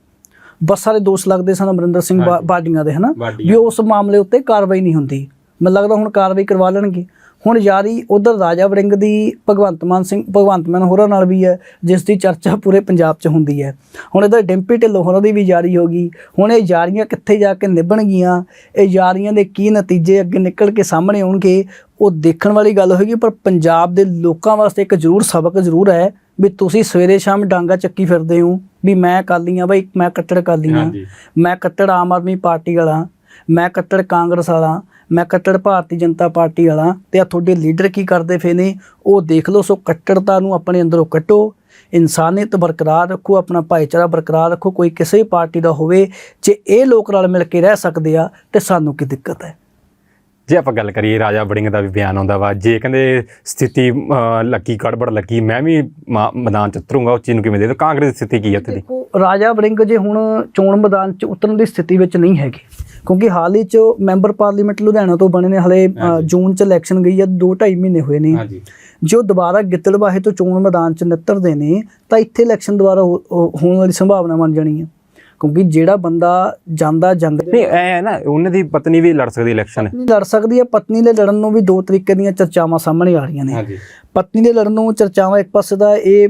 ਬੱਸਾਂ ਦੇ ਦੋਸ਼ ਲੱਗਦੇ ਸਨ ਅਮਰਿੰਦਰ ਸਿੰਘ। ਬਾਡੀਆਂ ਦੇ ਹਨਾ। ਵੀ ਉਸ ਮਾਮਲੇ ਉੱਤੇ ਕਾਰਵਾਈ ਨਹੀਂ ਹੁੰਦੀ। ਮੈਨੂੰ ਲੱਗਦਾ ਹੁਣ ਕਾਰਵਾਈ ਕਰਵਾ ਲੈਣਗੇ। ਹੁਣ ਯਾਰੀ ਉਧਰ ਰਾਜਾ ਵੜਿੰਗ ਦੀ ਭਗਵੰਤ ਮਾਨ ਸਿੰਘ ਭਗਵੰਤ ਮਾਨ ਹੋਰਾਂ ਨਾਲ ਵੀ ਹੈ ਜਿਸ ਦੀ ਚਰਚਾ ਪੂਰੇ ਪੰਜਾਬ 'ਚ ਹੁੰਦੀ ਹੈ। ਹੁਣ ਇਧਰ ਡਿੰਪੀ ਢਿੱਲੋਂ ਹੋਰਾਂ ਦੀ ਵੀ ਯਾਰੀ ਹੋ ਗਈ। ਹੁਣ ਇਹ ਯਾਰੀਆਂ ਕਿੱਥੇ ਜਾ ਕੇ ਨਿਭਣਗੀਆਂ ਇਹ ਯਾਰੀਆਂ ਦੇ ਕੀ ਨਤੀਜੇ ਅੱਗੇ ਨਿਕਲ ਕੇ ਸਾਹਮਣੇ ਆਉਣਗੇ? ਉਹ ਦੇਖਣ ਵਾਲੀ ਗੱਲ ਹੋਏਗੀ ਪਰ ਪੰਜਾਬ ਦੇ ਲੋਕਾਂ ਵਾਸਤੇ ਇੱਕ ਜ਼ਰੂਰ ਸਬਕ ਜ਼ਰੂਰ ਹੈ ਵੀ ਤੁਸੀਂ ਸਵੇਰੇ ਸ਼ਾਮ ਡਾਂਗਾ ਚੱਕੀ ਫਿਰਦੇ ਹੋ ਵੀ ਮੈਂ ਅਕਾਲੀ ਹਾਂ ਬਈ ਮੈਂ ਕੱਟੜ ਹਾਂ ਹਾਂਜੀ। ਮੈਂ ਕੱਟੜ ਆਮ ਆਦਮੀ ਪਾਰਟੀ ਵਾਲਾ ਮੈਂ ਕੱਟੜ ਕਾਂਗਰਸ ਵਾਲਾ ਮੈਂ ਕੱਟੜ ਭਾਰਤੀ ਜਨਤਾ ਪਾਰਟੀ ਵਾਲਾ ਤੇ ਆ ਤੁਹਾਡੇ ਲੀਡਰ ਕੀ ਕਰਦੇ ਫੇ ਨੇ? ਉਹ ਦੇਖ ਲਓ ਸੋ ਕੱਟੜਤਾ ਨੂੰ ਆਪਣੇ ਅੰਦਰੋਂ ਕੱਟੋ। ਇਨਸਾਨੀਅਤ ਬਰਕਰਾਰ ਰੱਖੋ ਆਪਣਾ ਭਾਈਚਾਰਾ ਬਰਕਰਾਰ ਰੱਖੋ। ਕੋਈ ਕਿਸੇ ਵੀ ਪਾਰਟੀ ਦਾ ਹੋਵੇ ਜੇ ਇਹ ਲੋਕ ਰਲ ਮਿਲ ਕੇ ਰਹਿ ਸਕਦੇ ਆ ਤੇ ਸਾਨੂੰ ਕੀ ਦਿੱਕਤ ਹੈ? ਜੇ ਆਪਾਂ ਗੱਲ ਕਰੀਏ ਰਾਜਾ ਵੜਿੰਗ ਦਾ ਵੀ ਬਿਆਨ ਆਉਂਦਾ ਵਾ ਜੇ ਕਹਿੰਦੇ ਸਥਿਤੀ ਲੱਗੀ ਗੜਬੜ ਲੱਗੀ ਮੈਂ ਵੀ ਮੈਦਾਨ ਚ ਉਤਰੂੰਗਾ ਉਸ ਚੀਜ਼ ਨੂੰ ਕਿਵੇਂ ਦੇ ਦੋ ਕਾਂਗਰਸ ਦੀ ਸਥਿਤੀ ਕੀ ਹੈ ਉੱਥੇ ਦੀ? ਰਾਜਾ ਵੜਿੰਗ ਜੇ ਹੁਣ ਚੋਣ ਮੈਦਾਨ 'ਚ ਉਤਰਨ ਦੀ ਸਥਿਤੀ ਵਿੱਚ ਨਹੀਂ ਹੈਗੇ ਕਿਉਂਕਿ ਹਾਲ ਹੀ 'ਚ ਮੈਂਬਰ ਪਾਰਲੀਮੈਂਟ ਲੁਧਿਆਣਾ ਤੋਂ ਬਣੇ ਨੇ ਹਲੇ। ਜੂਨ 'ਚ ਇਲੈਕਸ਼ਨ ਗਈ ਹੈ 2.5 ਮਹੀਨੇ ਹੋਏ ਨੇ। ਹਾਂਜੀ। ਜੋ ਦੁਬਾਰਾ ਗਿੱਦੜਬਾਹੇ ਤੋਂ ਚੋਣ ਮੈਦਾਨ 'ਚ ਨਿੱਤਰਦੇ ਨੇ ਤਾਂ ਇੱਥੇ ਇਲੈਕਸ਼ਨ ਦੁਬਾਰਾ ਹੋਣ ਵਾਲੀ ਸੰਭਾਵਨਾ ਬਣ ਜਾਣੀ ਹੈ ਕਿਉਂਕਿ ਜਿਹੜਾ ਬੰਦਾ ਜਾਂਦਾ ਜੰਗ ਨਹੀਂ ਐ ਨਾ ਉਹਨਾਂ ਦੀ ਪਤਨੀ ਵੀ ਲੜ ਸਕਦੀ ਇਲੈਕਸ਼ਨ ਪਤਨੀ ਲੜ ਸਕਦੀ ਹੈ ਪਤਨੀ ਦੇ ਲੜਨ ਨੂੰ ਵੀ ਦੋ ਤਰੀਕੇ ਦੀਆਂ ਚਰਚਾਵਾਂ ਸਾਹਮਣੇ ਆ ਰਹੀਆਂ ਨੇ। ਪਤਨੀ ਦੇ ਲੜਨ ਨੂੰ ਚਰਚਾਵਾਂ ਇੱਕ ਪਾਸੇ ਦਾ ਇਹ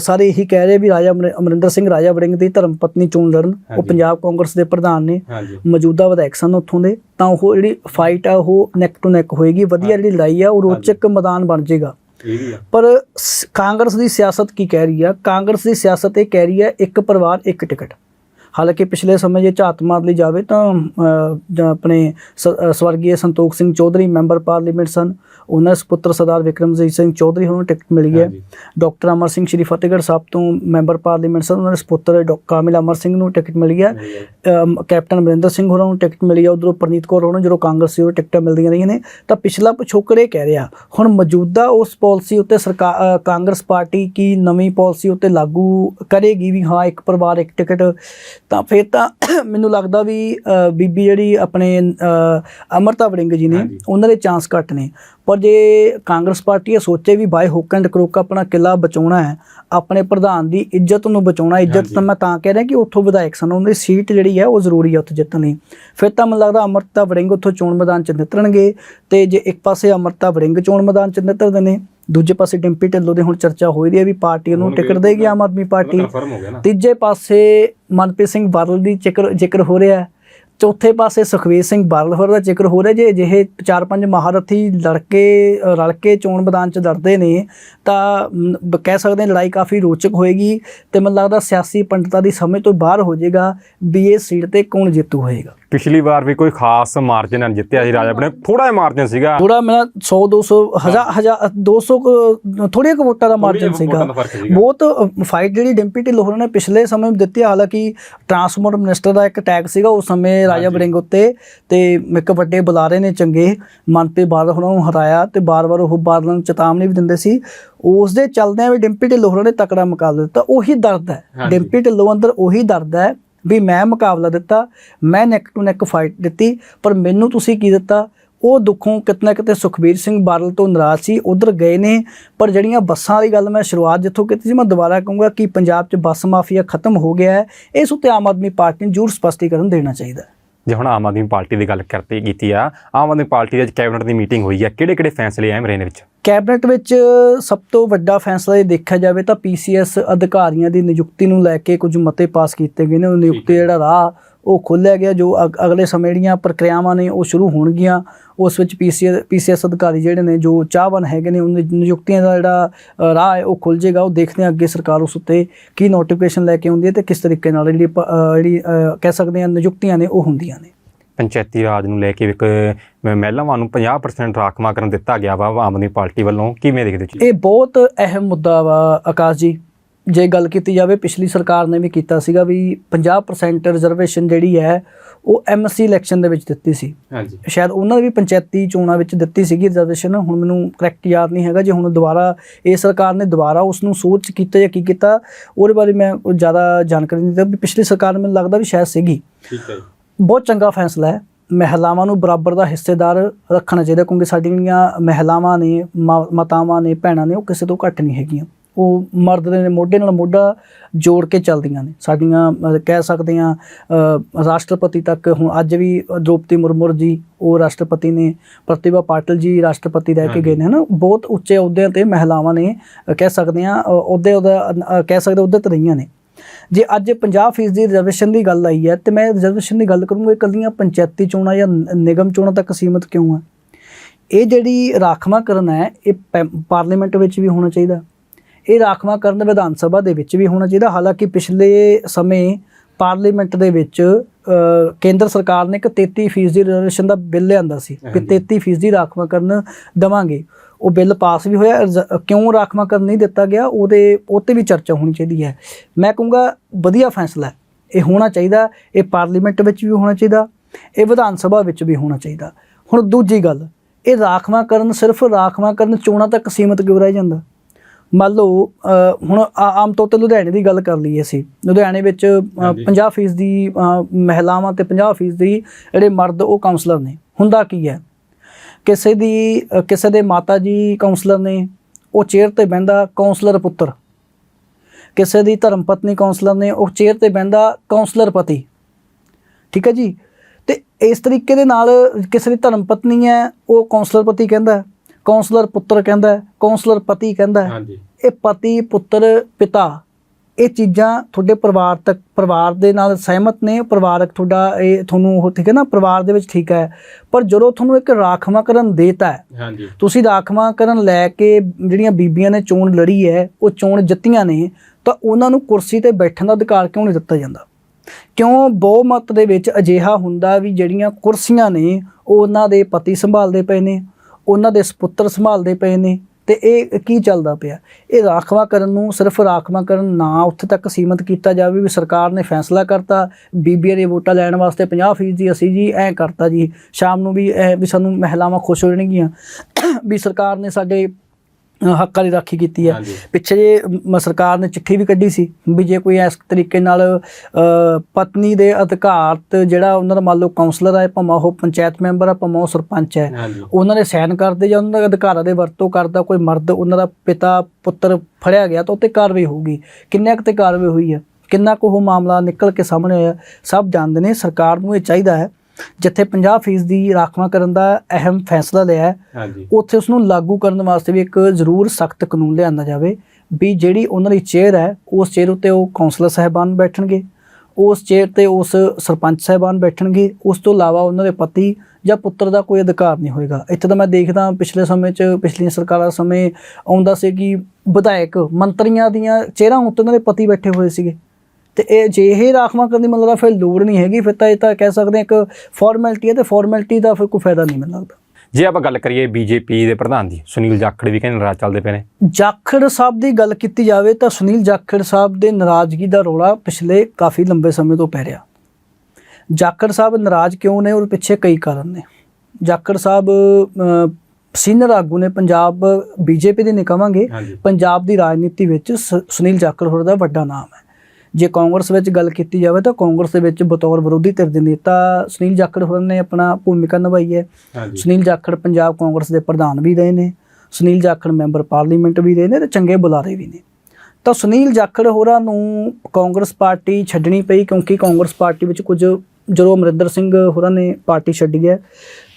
ਸਾਰੇ ਇਹੀ ਕਹਿ ਰਹੇ ਵੀ ਰਾਜਾ ਅਮਰਿ- ਅਮਰਿੰਦਰ ਸਿੰਘ ਰਾਜਾ ਵੜਿੰਗ ਦੀ ਧਰਮ ਪਤਨੀ ਚੋਣ ਲੜਨ ਉਹ। ਪੰਜਾਬ ਕਾਂਗਰਸ ਦੇ ਪ੍ਰਧਾਨ ਨੇ। ਮੌਜੂਦਾ ਵਿਧਾਇਕ ਸਨ ਉੱਥੋਂ ਦੇ ਤਾਂ ਉਹ ਜਿਹੜੀ ਫਾਈਟ ਆ ਉਹ ਨੈਕ ਟੂ ਨੈਕ ਹੋਏਗੀ ਵਧੀਆ ਜਿਹੜੀ ਲੜਾਈ ਆ ਉਹ ਰੋਚਕ ਮੈਦਾਨ ਬਣ ਜਾਏਗਾ। ਆ। ਪਰ ਕਾਂਗਰਸ ਦੀ ਸਿਆਸਤ ਕੀ ਕਹਿ ਰਹੀ ਆ? ਕਾਂਗਰਸ ਦੀ ਸਿਆਸਤ ਇਹ ਕਹਿ ਰਹੀ ਹੈ ਇੱਕ ਪਰਿਵਾਰ ਇੱਕ ਟਿਕਟ। ਹਾਲਾਂਕਿ ਪਿਛਲੇ ਸਮੇਂ ਜੇ ਝਾਤ ਮਾਰ ਲਈ ਜਾਵੇ ਤਾਂ ਆਪਣੇ ਸਵਰਗੀ ਸੰਤੋਖ ਸਿੰਘ ਚੌਧਰੀ ਮੈਂਬਰ ਪਾਰਲੀਮੈਂਟ ਸਨ। ਉਹਨਾਂ ਦੇ ਸੁਪੁੱਤਰ ਸਰਦਾਰ ਵਿਕਰਮਜੀਤ ਸਿੰਘ ਚੌਧਰੀ ਨੂੰ ਟਿਕਟ ਮਿਲੀ ਹੈ। ਡਾਕਟਰ ਅਮਰ ਸਿੰਘ ਸ਼੍ਰੀ ਫਤਿਹਗੜ੍ਹ ਸਾਹਿਬ ਤੋਂ ਮੈਂਬਰ ਪਾਰਲੀਮੈਂਟ ਸਨ। ਉਹਨਾਂ ਦੇ ਸੁਪੁੱਤਰ ਕਾਮਿਲ ਅਮਰ ਸਿੰਘ ਨੂੰ ਟਿਕਟ ਮਿਲੀ ਹੈ। ਕੈਪਟਨ ਅਮਰਿੰਦਰ ਸਿੰਘ ਹੋਰਾਂ ਨੂੰ ਟਿਕਟ ਮਿਲੀ ਹੈ। ਉਧਰੋਂ ਪ੍ਰਨੀਤ ਕੌਰ ਹੋਰਾਂ ਨੂੰ ਜਦੋਂ ਕਾਂਗਰਸ ਟਿਕਟਾਂ ਮਿਲਦੀਆਂ ਰਹੀਆਂ ਨੇ ਤਾਂ ਪਿਛਲਾ ਪਿਛੋਕੜ ਇਹ ਕਹਿ ਰਿਹਾ ਹੁਣ ਮੌਜੂਦਾ ਉਸ ਪਾਲਿਸੀ ਉੱਤੇ ਸਰਕਾਰ ਕਾਂਗਰਸ ਪਾਰਟੀ ਕੀ ਨਵੀਂ ਪਾਲਿਸੀ ਉੱਤੇ ਲਾਗੂ ਕਰੇਗੀ? ਵੀ ਹਾਂ ਇੱਕ ਪਰਿਵਾਰ ਇੱਕ ਟਿਕਟ ਤਾਂ ਫਿਰ ਤਾਂ ਮੈਨੂੰ ਲੱਗਦਾ ਵੀ ਬੀਬੀ ਜਿਹੜੀ ਆਪਣੇ ਅਮਰਤਾ ਵੜਿੰਗ ਜੀ ਨੇ। ਉਹਨਾਂ ਦੇ ਚਾਂਸ ਘੱਟ ਨੇ ਪਰ ਜੇ ਕਾਂਗਰਸ ਪਾਰਟੀ ਇਹ ਸੋਚੇ ਵੀ ਬਾਈ ਹੁੱਕ ਐਂਡ ਕਰੋਕ ਆਪਣਾ ਕਿਲਾ ਬਚਾਉਣਾ ਹੈ ਆਪਣੇ ਪ੍ਰਧਾਨ ਦੀ ਇੱਜ਼ਤ ਨੂੰ ਬਚਾਉਣਾ ਇੱਜ਼ਤ। ਤਾਂ ਮੈਂ ਤਾਂ ਕਹਿ ਰਿਹਾ ਕਿ ਉੱਥੋਂ ਵਿਧਾਇਕ ਸਨ ਉਹਨਾਂ ਦੀ ਸੀਟ ਜਿਹੜੀ ਹੈ ਉਹ ਜ਼ਰੂਰੀ ਹੈ ਉੱਥੇ ਜਿੱਤਣ ਲਈ ਫਿਰ ਤਾਂ ਮੈਨੂੰ ਲੱਗਦਾ ਅਮਰਤਾ ਵੜਿੰਗ ਉੱਥੋਂ ਚੋਣ ਮੈਦਾਨ 'ਚ ਨਿਤਰਨਗੇ ਤੇ ਜੇ ਇੱਕ ਪਾਸੇ ਅਮਰਤਾ ਵੜਿੰਗ ਚੋਣ ਮੈਦਾਨ 'ਚ ਨਿਤਰਦੇ ਨੇ ਦੂਜੇ ਪਾਸੇ ਡਿੰਪੀ ਢਿੱਲੋਂ ਦੇ ਹੁਣ ਚਰਚਾ ਹੋਈ ਦੀ ਹੈ ਵੀ ਪਾਰਟੀ ਨੂੰ ਟਿਕਟ ਦੇਗੀ ਆਮ ਆਦਮੀ ਪਾਰਟੀ। ਤੀਜੇ ਪਾਸੇ ਮਨਪ੍ਰੀਤ ਸਿੰਘ ਬਾਦਲ ਦੀ ਜ਼ਿਕਰ ਜ਼ਿਕਰ ਹੋ ਰਿਹਾ ਹੈ। ਚੌਥੇ ਪਾਸੇ ਸੁਖਵੀਰ ਸਿੰਘ ਬਾਦਲ ਹੋਰ ਦਾ ਜ਼ਿਕਰ ਹੋ ਰਿਹਾ ਜੇ ਅਜਿਹੇ ਚਾਰ ਪੰਜ ਮਹਾਰਥੀ ਲੜਕੇ ਰਲ ਕੇ ਚੋਣ ਮੈਦਾਨ 'ਚ ਲੜਦੇ ਨੇ ਤਾਂ ਕਹਿ ਸਕਦੇ ਲੜਾਈ ਕਾਫੀ ਰੋਚਕ ਹੋਏਗੀ ਤੇ ਮੈਨੂੰ ਲੱਗਦਾ ਸਿਆਸੀ ਪੰਡਤਾਂ ਦੀ ਸਮਝ ਤੋਂ ਬਾਹਰ ਹੋ ਜਾਏਗਾ ਵੀ ਇਹ ਸੀਟ ਤੇ ਕੌਣ ਜੇਤੂ ਹੋਏਗਾ। ਪਿਛਲੀ ਵਾਰ ਵੀ ਕੋਈ ਖਾਸ ਮਾਰਜਨ ਨਾਲ ਜਿੱਤਿਆ ਸੀ ਰਾਜਾ ਆਪਣੇ ਥੋੜਾ ਜਿਹਾ ਮਾਰਜਨ ਸੀਗਾ। ਥੋੜਾ ਮੇਰਾ 100 200 ਹਜ਼ਾਰ ਹਜ਼ਾਰ 200 ਥੋੜੀਆਂ ਕੁ ਵੋਟਾਂ ਦਾ ਮਾਰਜਨ ਸੀਗਾ। ਬਹੁਤ ਫਾਈਟ ਜਿਹੜੀ ਡਿੰਪੀ ਢਿੱਲੋਂ ਨੇ ਪਿਛਲੇ ਸਮੇਂ ਦਿੱਤੀ ਹਾਲਾਂਕਿ ਟਰਾਂਸਪੋਰਟ ਮਿਨਿਸਟਰ ਦਾ ਇੱਕ ਟੈਗ ਸੀਗਾ ਉਸ ਸਮੇਂ ਰਾਜਾ ਹਾਂਜੀ। ਵੜਿੰਗ ਉੱਤੇ ਤੇ ਇੱਕ ਵੱਡੇ ਬੁਲਾਰੇ ਨੇ ਚੰਗੇ ਮਨਪ੍ਰੀਤ ਬਾਦਲ ਹੋਰਾਂ ਨੂੰ ਹਰਾਇਆ ਤੇ ਬਾਰ-ਬਾਰ ਉਹ ਬਾਦਲਾਂ ਨੂੰ ਚੇਤਾਵਨੀ ਵੀ ਦਿੰਦੇ ਸੀ ਉਸ ਦੇ ਚੱਲਦਿਆਂ ਵੀ ਡਿੰਪੀ ਢਿੱਲੋਂ ਹੋਰਾਂ ਨੇ ਤਕੜਾ ਮੁਕਾਬਲਾ ਦਿੱਤਾ ਉਹੀ ਦਰਦ ਹੈ। ਡਿੰਪੀ ਢਿੱਲੋਂ ਅੰਦਰ ਉਹੀ ਦਰਦ ਹੈ ਵੀ ਮੈਂ ਮੁਕਾਬਲਾ ਦਿੱਤਾ ਮੈਂ ਨੈਕ ਟੂ ਨੈਕ ਫਾਈਟ ਦਿੱਤੀ ਪਰ ਮੈਨੂੰ ਤੁਸੀਂ ਕੀ ਦਿੱਤਾ ਉਹ ਦੁੱਖੋਂ ਕਿਤਨਾ ਕਿਤੇ ਸੁਖਬੀਰ ਸਿੰਘ ਬਾਦਲ ਤੋਂ ਨਾਰਾਜ਼ ਸੀ ਉਧਰ ਗਏ ਨੇ ਪਰ ਜਿਹੜੀਆਂ ਬੱਸਾਂ ਵਾਲੀ ਗੱਲ ਮੈਂ ਸ਼ੁਰੂਆਤ ਜਿੱਥੋਂ ਕੀਤੀ ਸੀ ਮੈਂ ਦੁਬਾਰਾ ਕਹੂੰਗਾ ਕਿ ਪੰਜਾਬ 'ਚ ਬੱਸ ਮਾਫੀਆ ਖਤਮ ਹੋ ਗਿਆ ਹੈ ਇਸ ਉੱਤੇ ਆਮ ਆਦਮੀ ਪਾਰਟੀ ਨੂੰ ਜ਼ਰੂਰ ਸਪਸ਼ਟੀਕਰਨ ਦੇਣਾ ਚਾਹੀਦਾ ਹੈ। ਜੇ ਹੁਣ ਆਮ ਆਦਮੀ ਪਾਰਟੀ ਦੀ ਗੱਲ ਕਰਤੀ ਕੀਤੀ ਆ ਆਮ ਆਦਮੀ ਪਾਰਟੀ ਦੇ ਅੱਜ ਕੈਬਨਿਟ ਦੀ ਮੀਟਿੰਗ ਹੋਈ ਆ ਕਿਹੜੇ ਕਿਹੜੇ ਫੈਸਲੇ ਅਹਿਮ ਰਹੇ ਨੇ ਵਿੱਚ? ਕੈਬਨਿਟ ਵਿੱਚ ਸਭ ਤੋਂ ਵੱਡਾ ਫੈਸਲਾ ਇਹ ਦੇਖਿਆ ਜਾਵੇ ਤਾਂ ਪੀਸੀਐਸ ਅਧਿਕਾਰੀਆਂ ਦੀ ਨਿਯੁਕਤੀ ਨੂੰ ਲੈ ਕੇ ਕੁਝ ਮਤੇ ਪਾਸ ਕੀਤੇ ਗਏ ਨੇ ਉਹ ਨਿਯੁਕਤੀ ਜਿਹੜਾ ਰਾਹ ਉਹ ਖੋਲ੍ਹਿਆ ਗਿਆ ਜੋ ਅਗ- ਅਗਲੇ ਸਮੇਂ ਜਿਹੜੀਆਂ ਪ੍ਰਕਿਰਿਆਵਾਂ ਨੇ ਉਹ ਸ਼ੁਰੂ ਹੋਣਗੀਆਂ। ਉਸ ਵਿੱਚ ਪੀਸੀਐਸ ਪੀਸੀਐਸ ਅਧਿਕਾਰੀ ਜਿਹੜੇ ਨੇ ਜੋ ਚਾਹਵਾਨ ਹੈਗੇ ਨੇ ਉਹਨਾਂ ਦੀ ਨਿਯੁਕਤੀਆਂ ਦਾ ਜਿਹੜਾ ਰਾਹ ਹੈ ਉਹ ਖੁੱਲ ਜਾਏਗਾ। ਉਹ ਦੇਖਦੇ ਹਾਂ ਅੱਗੇ ਸਰਕਾਰ ਉਸ ਉੱਤੇ ਕੀ ਨੋਟੀਫਿਕੇਸ਼ਨ ਲੈ ਕੇ ਆਉਂਦੀ ਹੈ ਤੇ ਕਿਸ ਤਰੀਕੇ ਨਾਲ ਜਿਹੜੀ ਜਿਹੜੀ ਕਹਿ ਸਕਦੇ ਹਾਂ ਨਿਯੁਕਤੀਆਂ ਨੇ ਉਹ ਹੁੰਦੀਆਂ ਨੇ। ਪੰਚਾਇਤੀ ਰਾਜ ਨੂੰ ਲੈ ਕੇ ਇੱਕ ਮਹਿਲਾਵਾਂ ਨੂੰ 50% ਰਾਖਵਾਂਕਰਨ ਦਿੱਤਾ ਗਿਆ ਵਾ ਆਮ ਆਦਮੀ ਪਾਰਟੀ ਵੱਲੋਂ। ਕਿਵੇਂ ਦੇਖਦੇ ਹੋ ਇਹ ਬਹੁਤ ਅਹਿਮ ਮੁੱਦਾ ਵਾ ਆਕਾਸ਼ ਜੀ। ਜੇ ਗੱਲ ਕੀਤੀ ਜਾਵੇ ਪਿਛਲੀ ਸਰਕਾਰ ਨੇ ਵੀ ਕੀਤਾ ਸੀਗਾ ਵੀ 50% ਰਿਜ਼ਰਵੇਸ਼ਨ ਜਿਹੜੀ ਹੈ ਉਹ ਐਮਸੀ ਇਲੈਕਸ਼ਨ ਦੇ ਵਿੱਚ ਦਿੱਤੀ ਸੀ। ਹਾਂਜੀ। ਸ਼ਾਇਦ ਉਹਨਾਂ ਨੇ ਵੀ ਪੰਚਾਇਤੀ ਚੋਣਾਂ ਵਿੱਚ ਦਿੱਤੀ ਸੀਗੀ ਰਿਜ਼ਰਵੇਸ਼ਨ ਹੁਣ ਮੈਨੂੰ ਕਰੈਕਟ ਯਾਦ ਨਹੀਂ ਹੈਗਾ ਜੇ ਹੁਣ ਦੁਬਾਰਾ ਇਹ ਸਰਕਾਰ ਨੇ ਦੁਬਾਰਾ ਉਸ ਨੂੰ ਸੋਚ ਕੀਤਾ ਜਾਂ ਕੀ ਕੀਤਾ ਉਹਦੇ ਬਾਰੇ ਮੈਂ ਜ਼ਿਆਦਾ ਜਾਣਕਾਰੀ ਨਹੀਂ ਦਿੱਤੀ। ਪਿਛਲੀ ਸਰਕਾਰ ਨੂੰ ਮੈਨੂੰ ਲੱਗਦਾ ਵੀ ਸ਼ਾਇਦ ਸੀਗੀ। ਠੀਕ ਹੈ ਬਹੁਤ ਚੰਗਾ ਫੈਸਲਾ ਹੈ। ਮਹਿਲਾਵਾਂ ਨੂੰ ਬਰਾਬਰ ਦਾ ਹਿੱਸੇਦਾਰ ਰੱਖਣਾ ਚਾਹੀਦਾ ਕਿਉਂਕਿ ਸਾਡੀਆਂ ਮਹਿਲਾਵਾਂ ਨੇ ਮਾਤਾਵਾਂ ਨੇ ਭੈਣਾਂ ਨੇ ਉਹ ਕਿਸੇ ਤੋਂ ਘੱਟ ਨਹੀਂ ਹੈਗੀਆਂ। ਉਹ ਮਰਦ ਦੇ ਮੋਢੇ ਨਾਲ ਮੋਢਾ ਜੋੜ ਕੇ ਚੱਲਦੀਆਂ ਨੇ। ਸਾਡੀਆਂ ਕਹਿ ਸਕਦੇ ਆ ਰਾਸ਼ਟਰਪਤੀ ਤੱਕ ਹੁਣ ਅੱਜ ਵੀ ਦ੍ਰੋਪਦੀ ਮੁਰਮੁਰ ਜੀ ਉਹ ਰਾਸ਼ਟਰਪਤੀ ਨੇ ਪ੍ਰਤਿਭਾ ਪਾਟਿਲ ਜੀ ਰਾਸ਼ਟਰਪਤੀ ਰਹਿ ਕੇ ਗਏ ਨੇ ਹਨਾ? ਬਹੁਤ ਉੱਚੇ ਅਹੁਦਿਆਂ ਤੇ ਮਹਿਲਾਵਾਂ ਨੇ ਕਹਿ ਸਕਦੇ ਆ ਅਹੁਦੇ ਉਹਦਾ ਅਹ, ਕਹਿ ਸਕਦੇ ਅਹੁਦੇ ਤੇ ਰਹੀਆਂ ਨੇ। ਜੇ ਅੱਜ 50% ਦੀ ਰਿਜ਼ਰਵੇਸ਼ਨ ਦੀ ਗੱਲ ਆਈ ਹੈ ਤੇ ਮੈਂ ਰਿਜ਼ਰਵੇਸ਼ਨ ਦੀ ਗੱਲ ਕਰੂੰਗਾ ਇਕੱਲੀਆਂ ਪੰਚਾਇਤੀ ਚੋਣਾਂ ਜਾਂ ਨ- ਨਿਗਮ ਚੋਣਾਂ ਤੱਕ ਸੀਮਿਤ ਕਿਉਂ ਹੈ ਇਹ ਜਿਹੜੀ ਰਾਖਵਾਂਕਰਨ ਹੈ ਇਹ ਪਾਰਲੀਮੈਂਟ ਵਿੱਚ ਵੀ ਹੋਣਾ ਚਾਹੀਦਾ। ਇਹ ਰਾਖਵਾਂਕਰਨ ਵਿਧਾਨ ਸਭਾ ਦੇ ਵਿੱਚ ਵੀ ਹੋਣਾ ਚਾਹੀਦਾ ਹਾਲਾਂਕਿ ਪਿਛਲੇ ਸਮੇਂ ਪਾਰਲੀਮੈਂਟ ਦੇ ਵਿੱਚ ਕੇਂਦਰ ਸਰਕਾਰ ਨੇ ਇੱਕ 33% ਦੀ ਰਿਜ਼ਰਵੇਸ਼ਨ ਦਾ ਬਿੱਲ ਲਿਆਂਦਾ ਸੀ ਕਿ 33% ਦੀ ਰਾਖਵਾਂਕਰਨ ਦਵਾਂਗੇ। ਉਹ ਬਿੱਲ ਪਾਸ ਵੀ ਹੋਇਆ ਕਿਉਂ ਰਾਖਵਾਂਕਰਨ ਨਹੀਂ ਦਿੱਤਾ ਗਿਆ ਉਹਦੇ ਉਹ 'ਤੇ ਵੀ ਚਰਚਾ ਹੋਣੀ ਚਾਹੀਦੀ ਹੈ। ਮੈਂ ਕਹੂੰਗਾ ਵਧੀਆ ਫੈਸਲਾ ਹੈ। ਇਹ ਹੋਣਾ ਚਾਹੀਦਾ ਇਹ ਪਾਰਲੀਮੈਂਟ ਵਿੱਚ ਵੀ ਹੋਣਾ ਚਾਹੀਦਾ ਇਹ ਵਿਧਾਨ ਸਭਾ ਵਿੱਚ ਵੀ ਹੋਣਾ ਚਾਹੀਦਾ। ਹੁਣ ਦੂਜੀ ਗੱਲ ਇਹ ਰਾਖਵਾਂਕਰਨ ਸਿਰਫ ਰਾਖਵਾਂਕਰਨ ਚੋਣਾਂ ਤੱਕ ਸੀਮਿਤ ਕਿਉਂ ਰਹਿ ਜਾਂਦਾ? ਮੰਨ ਲਓ ਹੁਣ ਆ- ਆਮ ਤੌਰ ਤੇ ਲੁਧਿਆਣੇ ਦੀ ਗੱਲ ਕਰ ਲਈਏ ਅਸੀਂ। ਲੁਧਿਆਣੇ ਵਿੱਚ ਅ, 50% ਦੀ ਮਹਿਲਾਵਾਂ ਤੇ 50% ਦੀ ਜਿਹੜੇ ਮਰਦ ਉਹ ਕਾਉਂਸਲਰ ਨੇ। ਹੁੰਦਾ ਕੀ ਹੈ? ਕਿਸੇ ਦੀ ਕਿਸੇ ਦੇ ਮਾਤਾ ਜੀ ਕਾਉਂਸਲਰ ਨੇ ਉਹ ਚੇਅਰ ਤੇ ਬਹਿੰਦਾ ਕਾਉਂਸਲਰ ਪੁੱਤਰ। ਕਿਸੇ ਦੀ ਧਰਮ ਪਤਨੀ ਕਾਉਂਸਲਰ ਨੇ ਉਹ ਚੇਅਰ ਤੇ ਬਹਿੰਦਾ ਕਾਉਂਸਲਰ ਪਤੀ। ਠੀਕ ਹੈ ਜੀ? ਤੇ ਇਸ ਤਰੀਕੇ ਦੇ ਨਾਲ ਕਿਸੇ ਦੀ ਧਰਮ ਪਤਨੀ ਹੈ ਉਹ ਕਾਉਂਸਲਰ ਪਤੀ ਕਹਿੰਦਾ ਕਾਉਂਸਲਰ ਪੁੱਤਰ ਕਹਿੰਦਾ ਕਾਉਂਸਲਰ ਪਤੀ ਕਹਿੰਦਾ। ਹਾਂਜੀ। ਇਹ ਪਤੀ ਪੁੱਤਰ ਪਿਤਾ ਇਹ ਚੀਜ਼ਾਂ ਤੁਹਾਡੇ ਪਰਿਵਾਰ ਤੱਕ ਪਰਿਵਾਰ ਦੇ ਨਾਲ ਸਹਿਮਤ ਨੇ ਪਰਿਵਾਰਕ ਤੁਹਾਡਾ ਇਹ ਤੁਹਾਨੂੰ ਉਹ ਠੀਕ ਹੈ ਨਾ ਪਰਿਵਾਰ ਦੇ ਵਿੱਚ ਠੀਕ ਹੈ। ਪਰ ਜਦੋਂ ਤੁਹਾਨੂੰ ਇੱਕ ਰਾਖਵਾਂਕਰਨ ਦੇਤਾ ਹੈ ਹਾਂਜੀ। ਤੁਸੀਂ ਰਾਖਵਾਂਕਰਨ ਲੈ ਕੇ ਜਿਹੜੀਆਂ ਬੀਬੀਆਂ ਨੇ ਚੋਣ ਲੜੀ ਹੈ ਉਹ ਚੋਣ ਜਿੱਤੀਆਂ ਨੇ ਤਾਂ ਉਹਨਾਂ ਨੂੰ ਕੁਰਸੀ ਤੇ ਬੈਠਣ ਦਾ ਅਧਿਕਾਰ ਕਿਉਂ ਨਹੀਂ ਦਿੱਤਾ ਜਾਂਦਾ? ਕਿਉਂ ਬਹੁਮਤ ਦੇ ਵਿੱਚ ਅਜਿਹਾ ਹੁੰਦਾ ਵੀ ਜਿਹੜੀਆਂ ਕੁਰਸੀਆਂ ਨੇ ਉਹ ਉਹਨਾਂ ਦੇ ਪਤੀ ਸੰਭਾਲਦੇ ਪਏ ਨੇ ਉਹਨਾਂ ਦੇ ਸੁਪੁੱਤਰ ਸੰਭਾਲਦੇ ਪਏ ਨੇ ਤੇ ਇਹ ਕੀ ਚੱਲਦਾ ਪਿਆ? ਇਹ ਰਾਖਵਾਂਕਰਨ ਨੂੰ ਸਿਰਫ ਰਾਖਵਾਂਕਰਨ ਨਾ ਉੱਥੇ ਤੱਕ ਸੀਮਿਤ ਕੀਤਾ ਜਾਵੇ ਵੀ ਸਰਕਾਰ ਨੇ ਫੈਸਲਾ ਕਰਤਾ, ਬੀਬੀਆਂ ਦੀ ਵੋਟਾਂ ਲੈਣ ਵਾਸਤੇ 50% ਦੀ ਅਸੀਂ ਜੀ, ਐਂ ਕਰਤਾ ਜੀ। ਸ਼ਾਮ ਨੂੰ ਵੀ ਇਹ ਵੀ ਸਾਨੂੰ ਮਹਿਲਾਵਾਂ ਖੁਸ਼ ਹੋ ਜਾਣਗੀਆਂ। ਵੀ ਸਰਕਾਰ ਨੇ ਸਾਡੇ ਹੱਕਾਂ ਦੀ ਰਾਖੀ ਕੀਤੀ ਹੈ। ਪਿੱਛੇ ਜੇ ਸਰਕਾਰ ਨੇ ਚਿੱਠੀ ਵੀ ਕੱਢੀ ਸੀ ਵੀ ਜੇ ਕੋਈ ਇਸ ਤਰੀਕੇ ਨਾਲ ਪਤਨੀ ਦੇ ਅਧਿਕਾਰ ਤੇ ਜਿਹੜਾ ਉਹਨਾਂ ਦਾ ਮੰਨ ਲਓ ਕਾਉਂਸਲਰ ਹੈ ਭਾਵੇਂ ਉਹ ਪੰਚਾਇਤ ਮੈਂਬਰ ਹੈ ਭਾਵੇਂ ਉਹ ਸਰਪੰਚ ਹੈ ਉਹਨਾਂ ਦੇ ਸਾਈਨ ਕਰਦੇ ਜਾਂ ਉਹਨਾਂ ਦੇ ਅਧਿਕਾਰਾਂ ਦੇ ਵਰਤੋਂ ਕਰਦਾ ਕੋਈ ਮਰਦ ਉਹਨਾਂ ਦਾ ਪਿਤਾ ਪੁੱਤਰ ਫੜਿਆ ਗਿਆ ਤਾਂ ਉੱਤੇ ਕਾਰਵਾਈ ਹੋਊਗੀ। ਕਿੰਨੇ ਕੁ ਤੇ ਕਾਰਵਾਈ ਹੋਈ ਹੈ ਕਿੰਨਾ ਕੁ ਉਹ ਮਾਮਲਾ ਨਿਕਲ ਕੇ ਸਾਹਮਣੇ ਆਇਆ? ਸਭ ਜਾਣਦੇ ਨੇ ਸਰਕਾਰ ਨੂੰ ਇਹ ਚਾਹੀਦਾ ਹੈ ਜਿੱਥੇ 50% ਦੀ ਰਾਖਵਾਂ ਕਰਨ ਦਾ ਅਹਿਮ ਫੈਸਲਾ ਲਿਆ ਹੈ ਉੱਥੇ ਉਸ ਨੂੰ ਲਾਗੂ ਕਰਨ ਵਾਸਤੇ ਵੀ ਇੱਕ ਜ਼ਰੂਰ ਸਖਤ ਕਾਨੂੰਨ ਲਿਆਂਦਾ ਜਾਵੇ ਵੀ ਜਿਹੜੀ ਉਹਨਾਂ ਦੀ ਚੇਅਰ ਹੈ ਉਸ ਚੇਅਰ ਉੱਤੇ ਉਹ ਕਾਉਂਸਲਰ ਸਾਹਿਬਾਨ ਬੈਠਣਗੇ ਉਸ ਚੇਅਰ ਤੇ ਉਸ ਸਰਪੰਚ ਸਾਹਿਬਾਨ ਬੈਠਣਗੇ ਉਸ ਤੋਂ ਇਲਾਵਾ ਉਹਨਾਂ ਦੇ ਪਤੀ ਜਾਂ ਪੁੱਤਰ ਦਾ ਕੋਈ ਅਧਿਕਾਰ ਨਹੀਂ ਹੋਏਗਾ। ਇੱਥੇ ਤਾਂ ਮੈਂ ਦੇਖਦਾ ਪਿਛਲੇ ਸਮੇਂ 'ਚ ਪਿਛਲੀਆਂ ਸਰਕਾਰਾਂ ਸਮੇਂ ਆਉਂਦਾ ਸੀ ਕਿ ਵਿਧਾਇਕ ਮੰਤਰੀਆਂ ਦੀਆਂ ਚੇਅਰਾਂ ਉੱਤੇ ਉਹਨਾਂ ਦੇ ਪਤੀ ਬੈਠੇ ਹੋਏ ਸੀਗੇ। ਤੇ ਇਹ ਜੇ ਇਹ ਰਾਖਵਾਂ ਕਰਨ ਦੀ ਮਤਲਬ ਆ ਫਿਰ ਲੋੜ ਨਹੀਂ ਹੈਗੀ ਫਿਰ ਤਾਂ ਇਹ ਤਾਂ ਕਹਿ ਸਕਦੇ ਇੱਕ ਫਾਰਮੈਲਿਟੀ ਹੈ ਤੇ ਫਾਰਮੈਲਿਟੀ ਦਾ ਫਿਰ ਕੋਈ ਫਾਇਦਾ ਨਹੀਂ ਮੈਨੂੰ ਲੱਗਦਾ। ਜੇ ਆਪਾਂ ਗੱਲ ਕਰੀਏ ਬੀਜੇਪੀ ਦੇ ਪ੍ਰਧਾਨ ਦੀ ਸੁਨੀਲ ਜਾਖੜ ਵੀ ਕਹਿੰਦੇ ਨਾਰਾਜ਼ ਚੱਲਦੇ ਪਏ ਨੇ। ਜਾਖੜ ਸਾਹਿਬ ਦੀ ਗੱਲ ਕੀਤੀ ਜਾਵੇ ਤਾਂ ਸੁਨੀਲ ਜਾਖੜ ਸਾਹਿਬ ਦੇ ਨਾਰਾਜ਼ਗੀ ਦਾ ਰੋਲਾ ਪਿਛਲੇ ਕਾਫੀ ਲੰਬੇ ਸਮੇਂ ਤੋਂ ਪੈ ਰਿਹਾ। ਜਾਖੜ ਸਾਹਿਬ ਨਾਰਾਜ਼ ਕਿਉਂ ਨੇ ਔਰ ਪਿੱਛੇ ਕਈ ਕਾਰਨ ਨੇ। ਜਾਖੜ ਸਾਹਿਬ ਸੀਨੀਅਰ ਆਗੂ ਨੇ ਪੰਜਾਬ ਬੀਜੇਪੀ ਦੇ ਨਹੀਂ ਕਵਾਂਗੇ ਹਾਂਜੀ। ਪੰਜਾਬ ਦੀ ਰਾਜਨੀਤੀ ਵਿੱਚ ਸੁਨੀਲ ਜਾਖੜ ਹੋਰ ਦਾ ਵੱਡਾ ਨਾਮ ਹੈ। ਜੇ ਕਾਂਗਰਸ ਵਿੱਚ ਗੱਲ ਕੀਤੀ ਜਾਵੇ ਤਾਂ ਕਾਂਗਰਸ ਦੇ ਵਿੱਚ ਬਤੌਰ ਵਿਰੋਧੀ ਧਿਰ ਦੇ ਨੇਤਾ ਸੁਨੀਲ ਜਾਖੜ ਹੋਰਾਂ ਨੇ ਆਪਣਾ ਭੂਮਿਕਾ ਨਿਭਾਈ ਹੈ। ਸੁਨੀਲ ਜਾਖੜ ਪੰਜਾਬ ਕਾਂਗਰਸ ਦੇ ਪ੍ਰਧਾਨ ਵੀ ਰਹੇ ਨੇ। ਸੁਨੀਲ ਜਾਖੜ ਮੈਂਬਰ ਪਾਰਲੀਮੈਂਟ ਵੀ ਰਹੇ ਨੇ ਤੇ ਚੰਗੇ ਬੁਲਾਰੇ ਵੀ ਨੇ। ਤਾਂ ਸੁਨੀਲ ਜਾਖੜ ਹੋਰਾਂ ਨੂੰ ਕਾਂਗਰਸ ਪਾਰਟੀ ਛੱਡਣੀ ਪਈ ਕਿਉਂਕਿ ਕਾਂਗਰਸ ਪਾਰਟੀ ਵਿੱਚ ਕੁਝ ਜਦੋਂ ਅਮਰਿੰਦਰ ਸਿੰਘ ਹੋਰਾਂ ਨੇ ਪਾਰਟੀ ਛੱਡੀ ਹੈ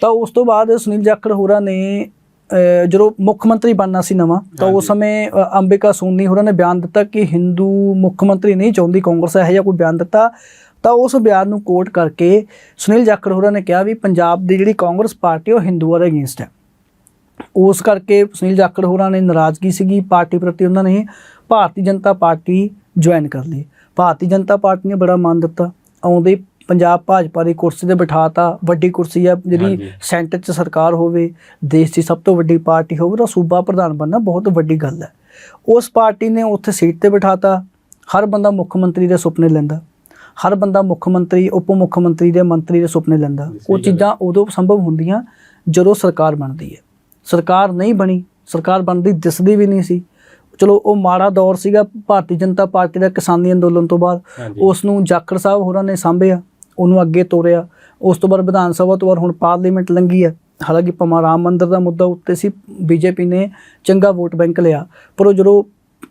ਤਾਂ ਉਸ ਤੋਂ ਬਾਅਦ ਸੁਨੀਲ ਜਾਖੜ ਹੋਰਾਂ ਨੇ ਜਦੋਂ ਮੁੱਖ ਮੰਤਰੀ ਬਣਨਾ ਸੀ ਨਵਾਂ ਤਾਂ ਉਸ ਸਮੇਂ ਅੰਬਿਕਾ ਸੋਨੀ ਹੋਰਾਂ ਨੇ ਬਿਆਨ ਦਿੱਤਾ ਕਿ ਹਿੰਦੂ ਮੁੱਖ ਮੰਤਰੀ ਨਹੀਂ ਚਾਹੁੰਦੀ ਕਾਂਗਰਸ ਇਹੋ ਜਿਹਾ ਕੋਈ ਬਿਆਨ ਦਿੱਤਾ। ਤਾਂ ਉਸ ਬਿਆਨ ਨੂੰ ਕੋਟ ਕਰਕੇ ਸੁਨੀਲ ਜਾਖੜ ਹੋਰਾਂ ਨੇ ਕਿਹਾ ਵੀ ਪੰਜਾਬ ਦੀ ਜਿਹੜੀ ਕਾਂਗਰਸ ਪਾਰਟੀ ਉਹ ਹਿੰਦੂਆਂ ਦੇ ਅਗੇਂਸਟ ਹੈ। ਉਸ ਕਰਕੇ ਸੁਨੀਲ ਜਾਖੜ ਹੋਰਾਂ ਨੇ ਨਾਰਾਜ਼ਗੀ ਸੀਗੀ ਪਾਰਟੀ ਪ੍ਰਤੀ ਉਹਨਾਂ ਨੇ ਭਾਰਤੀ ਜਨਤਾ ਪਾਰਟੀ ਜੁਆਇਨ ਕਰ ਲਈ। ਭਾਰਤੀ ਜਨਤਾ ਪਾਰਟੀ ਨੇ ਬੜਾ ਮਾਨ ਦਿੱਤਾ। ਆਉਂਦੇ ਪੰਜਾਬ ਭਾਜਪਾ ਦੀ ਕੁਰਸੀ ਤੇ ਬਿਠਾਤਾ ਵੱਡੀ ਕੁਰਸੀ ਆ ਜਿਹੜੀ। ਸੈਂਟਰ 'ਚ ਸਰਕਾਰ ਹੋਵੇ ਦੇਸ਼ ਦੀ ਸਭ ਤੋਂ ਵੱਡੀ ਪਾਰਟੀ ਹੋਵੇ ਤਾਂ ਸੂਬਾ ਪ੍ਰਧਾਨ ਬਣਨਾ ਬਹੁਤ ਵੱਡੀ ਗੱਲ ਹੈ। ਉਸ ਪਾਰਟੀ ਨੇ ਉੱਥੇ ਸੀਟ ਤੇ ਬਿਠਾਤਾ ਹਰ ਬੰਦਾ ਮੁੱਖ ਮੰਤਰੀ ਦੇ ਸੁਪਨੇ ਲੈਂਦਾ ਹਰ ਬੰਦਾ ਮੁੱਖ ਮੰਤਰੀ ਉਪ ਮੁੱਖ ਮੰਤਰੀ ਦੇ ਮੰਤਰੀ ਦੇ ਸੁਪਨੇ ਲੈਂਦਾ ਉਹ। ਚੀਜ਼ਾਂ ਉਦੋਂ ਸੰਭਵ ਹੁੰਦੀਆਂ ਜਦੋਂ ਸਰਕਾਰ ਬਣਦੀ ਹੈ। ਸਰਕਾਰ ਨਹੀਂ ਬਣੀ ਸਰਕਾਰ ਬਣਦੀ ਦਿਸਦੀ ਵੀ ਨਹੀਂ ਸੀ। ਚਲੋ ਉਹ ਮਾੜਾ ਦੌਰ ਸੀਗਾ ਭਾਰਤੀ ਜਨਤਾ ਪਾਰਟੀ ਦਾ ਕਿਸਾਨੀ ਅੰਦੋਲਨ ਤੋਂ ਬਾਅਦ ਉਸ ਨੂੰ ਜਾਖੜ ਸਾਹਿਬ ਹੋਰਾਂ ਨੇ ਸਾਂਭਿਆ। ਉਹਨੂੰ ਅੱਗੇ ਤੋਰਿਆ। ਉਸ ਤੋਂ ਬਾਅਦ ਵਿਧਾਨ ਸਭਾ ਤੋਂ ਬਾਅਦ ਹੁਣ ਪਾਰਲੀਮੈਂਟ ਲੰਗੀ ਹੈ। ਹਾਲਾਂਕਿ ਭਮਾ ਰਾਮ ਮੰਦਿਰ ਦਾ ਮੁੱਦਾ ਉੱਤੇ ਸੀ ਬੀਜੇਪੀ ਨੇ ਚੰਗਾ ਵੋਟ ਬੈਂਕ ਲਿਆ। ਪਰ ਉਹ ਜਦੋਂ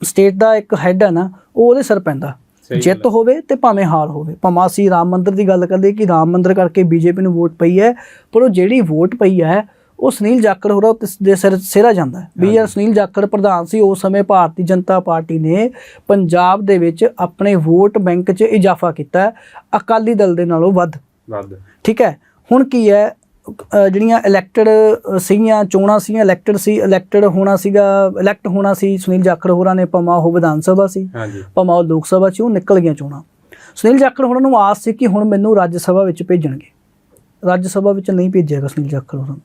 ਸਟੇਟ ਦਾ ਇੱਕ ਹੈੱਡ ਹੈ ਨਾ ਉਹ ਉਹਦੇ ਸਿਰ ਪੈਂਦਾ। ਜਿੱਤ ਹੋਵੇ ਤੇ ਭਾਵੇਂ ਹਾਰ ਹੋਵੇ। ਭਾਵੇਂ ਅਸੀਂ ਰਾਮ ਮੰਦਿਰ ਦੀ ਗੱਲ ਕਰਦੇ ਕਿ ਰਾਮ ਮੰਦਿਰ ਕਰਕੇ ਬੀਜੇਪੀ ਨੂੰ ਵੋਟ ਪਈ ਹੈ ਪਰ ਉਹ ਜਿਹੜੀ ਵੋਟ ਪਈ ਹੈ ਉਹ ਸੁਨੀਲ ਜਾਖੜ ਹੋਰਾਂ ਦੇ ਸਿਰ ਸਿਰਾ ਜਾਂਦਾ ਹੈ। ਵੀ ਯਾਰ ਸੁਨੀਲ ਜਾਖੜ ਪ੍ਰਧਾਨ ਸੀ ਉਸ ਸਮੇਂ ਭਾਰਤੀ ਜਨਤਾ ਪਾਰਟੀ ਨੇ ਪੰਜਾਬ ਦੇ ਵਿੱਚ ਆਪਣੇ ਵੋਟ ਬੈਂਕ 'ਚ ਇਜ਼ਾਫਾ ਕੀਤਾ ਅਕਾਲੀ ਦਲ ਦੇ ਨਾਲੋਂ ਵੱਧ। ਵੱਧ। ਠੀਕ ਹੈ? ਹੁਣ ਕੀ ਹੈ? ਜਿਹੜੀਆਂ ਇਲੈਕਟਡ ਸੀਗੀਆਂ ਚੋਣਾਂ ਸੀਗੀਆਂ ਇਲੈਕਟਡ ਸੀ ਇਲੈਕਟਡ ਹੋਣਾ ਸੀਗਾ ਇਲੈਕਟ ਹੋਣਾ ਸੀ ਸੁਨੀਲ ਜਾਖੜ ਹੋਰਾਂ ਨੇ ਭਾਵੇਂ ਉਹ ਵਿਧਾਨ ਸਭਾ ਸੀ ਭਾਵੇਂ ਉਹ ਲੋਕ ਸਭਾ ਚ ਉਹ ਨਿਕਲ ਗਈਆਂ ਚੋਣਾਂ। ਸੁਨੀਲ ਜਾਖੜ ਹੋਰਾਂ ਨੂੰ ਆਸ ਸੀ ਕਿ ਹੁਣ ਮੈਨੂੰ ਰਾਜ ਸਭਾ ਵਿੱਚ ਭੇਜਣਗੇ। ਰਾਜ ਸਭਾ ਵਿੱਚ ਨਹੀਂ ਭੇਜੇਗਾ ਸੁਨੀਲ ਜਾਖੜ ਹੋਰਾਂ ਨੂੰ।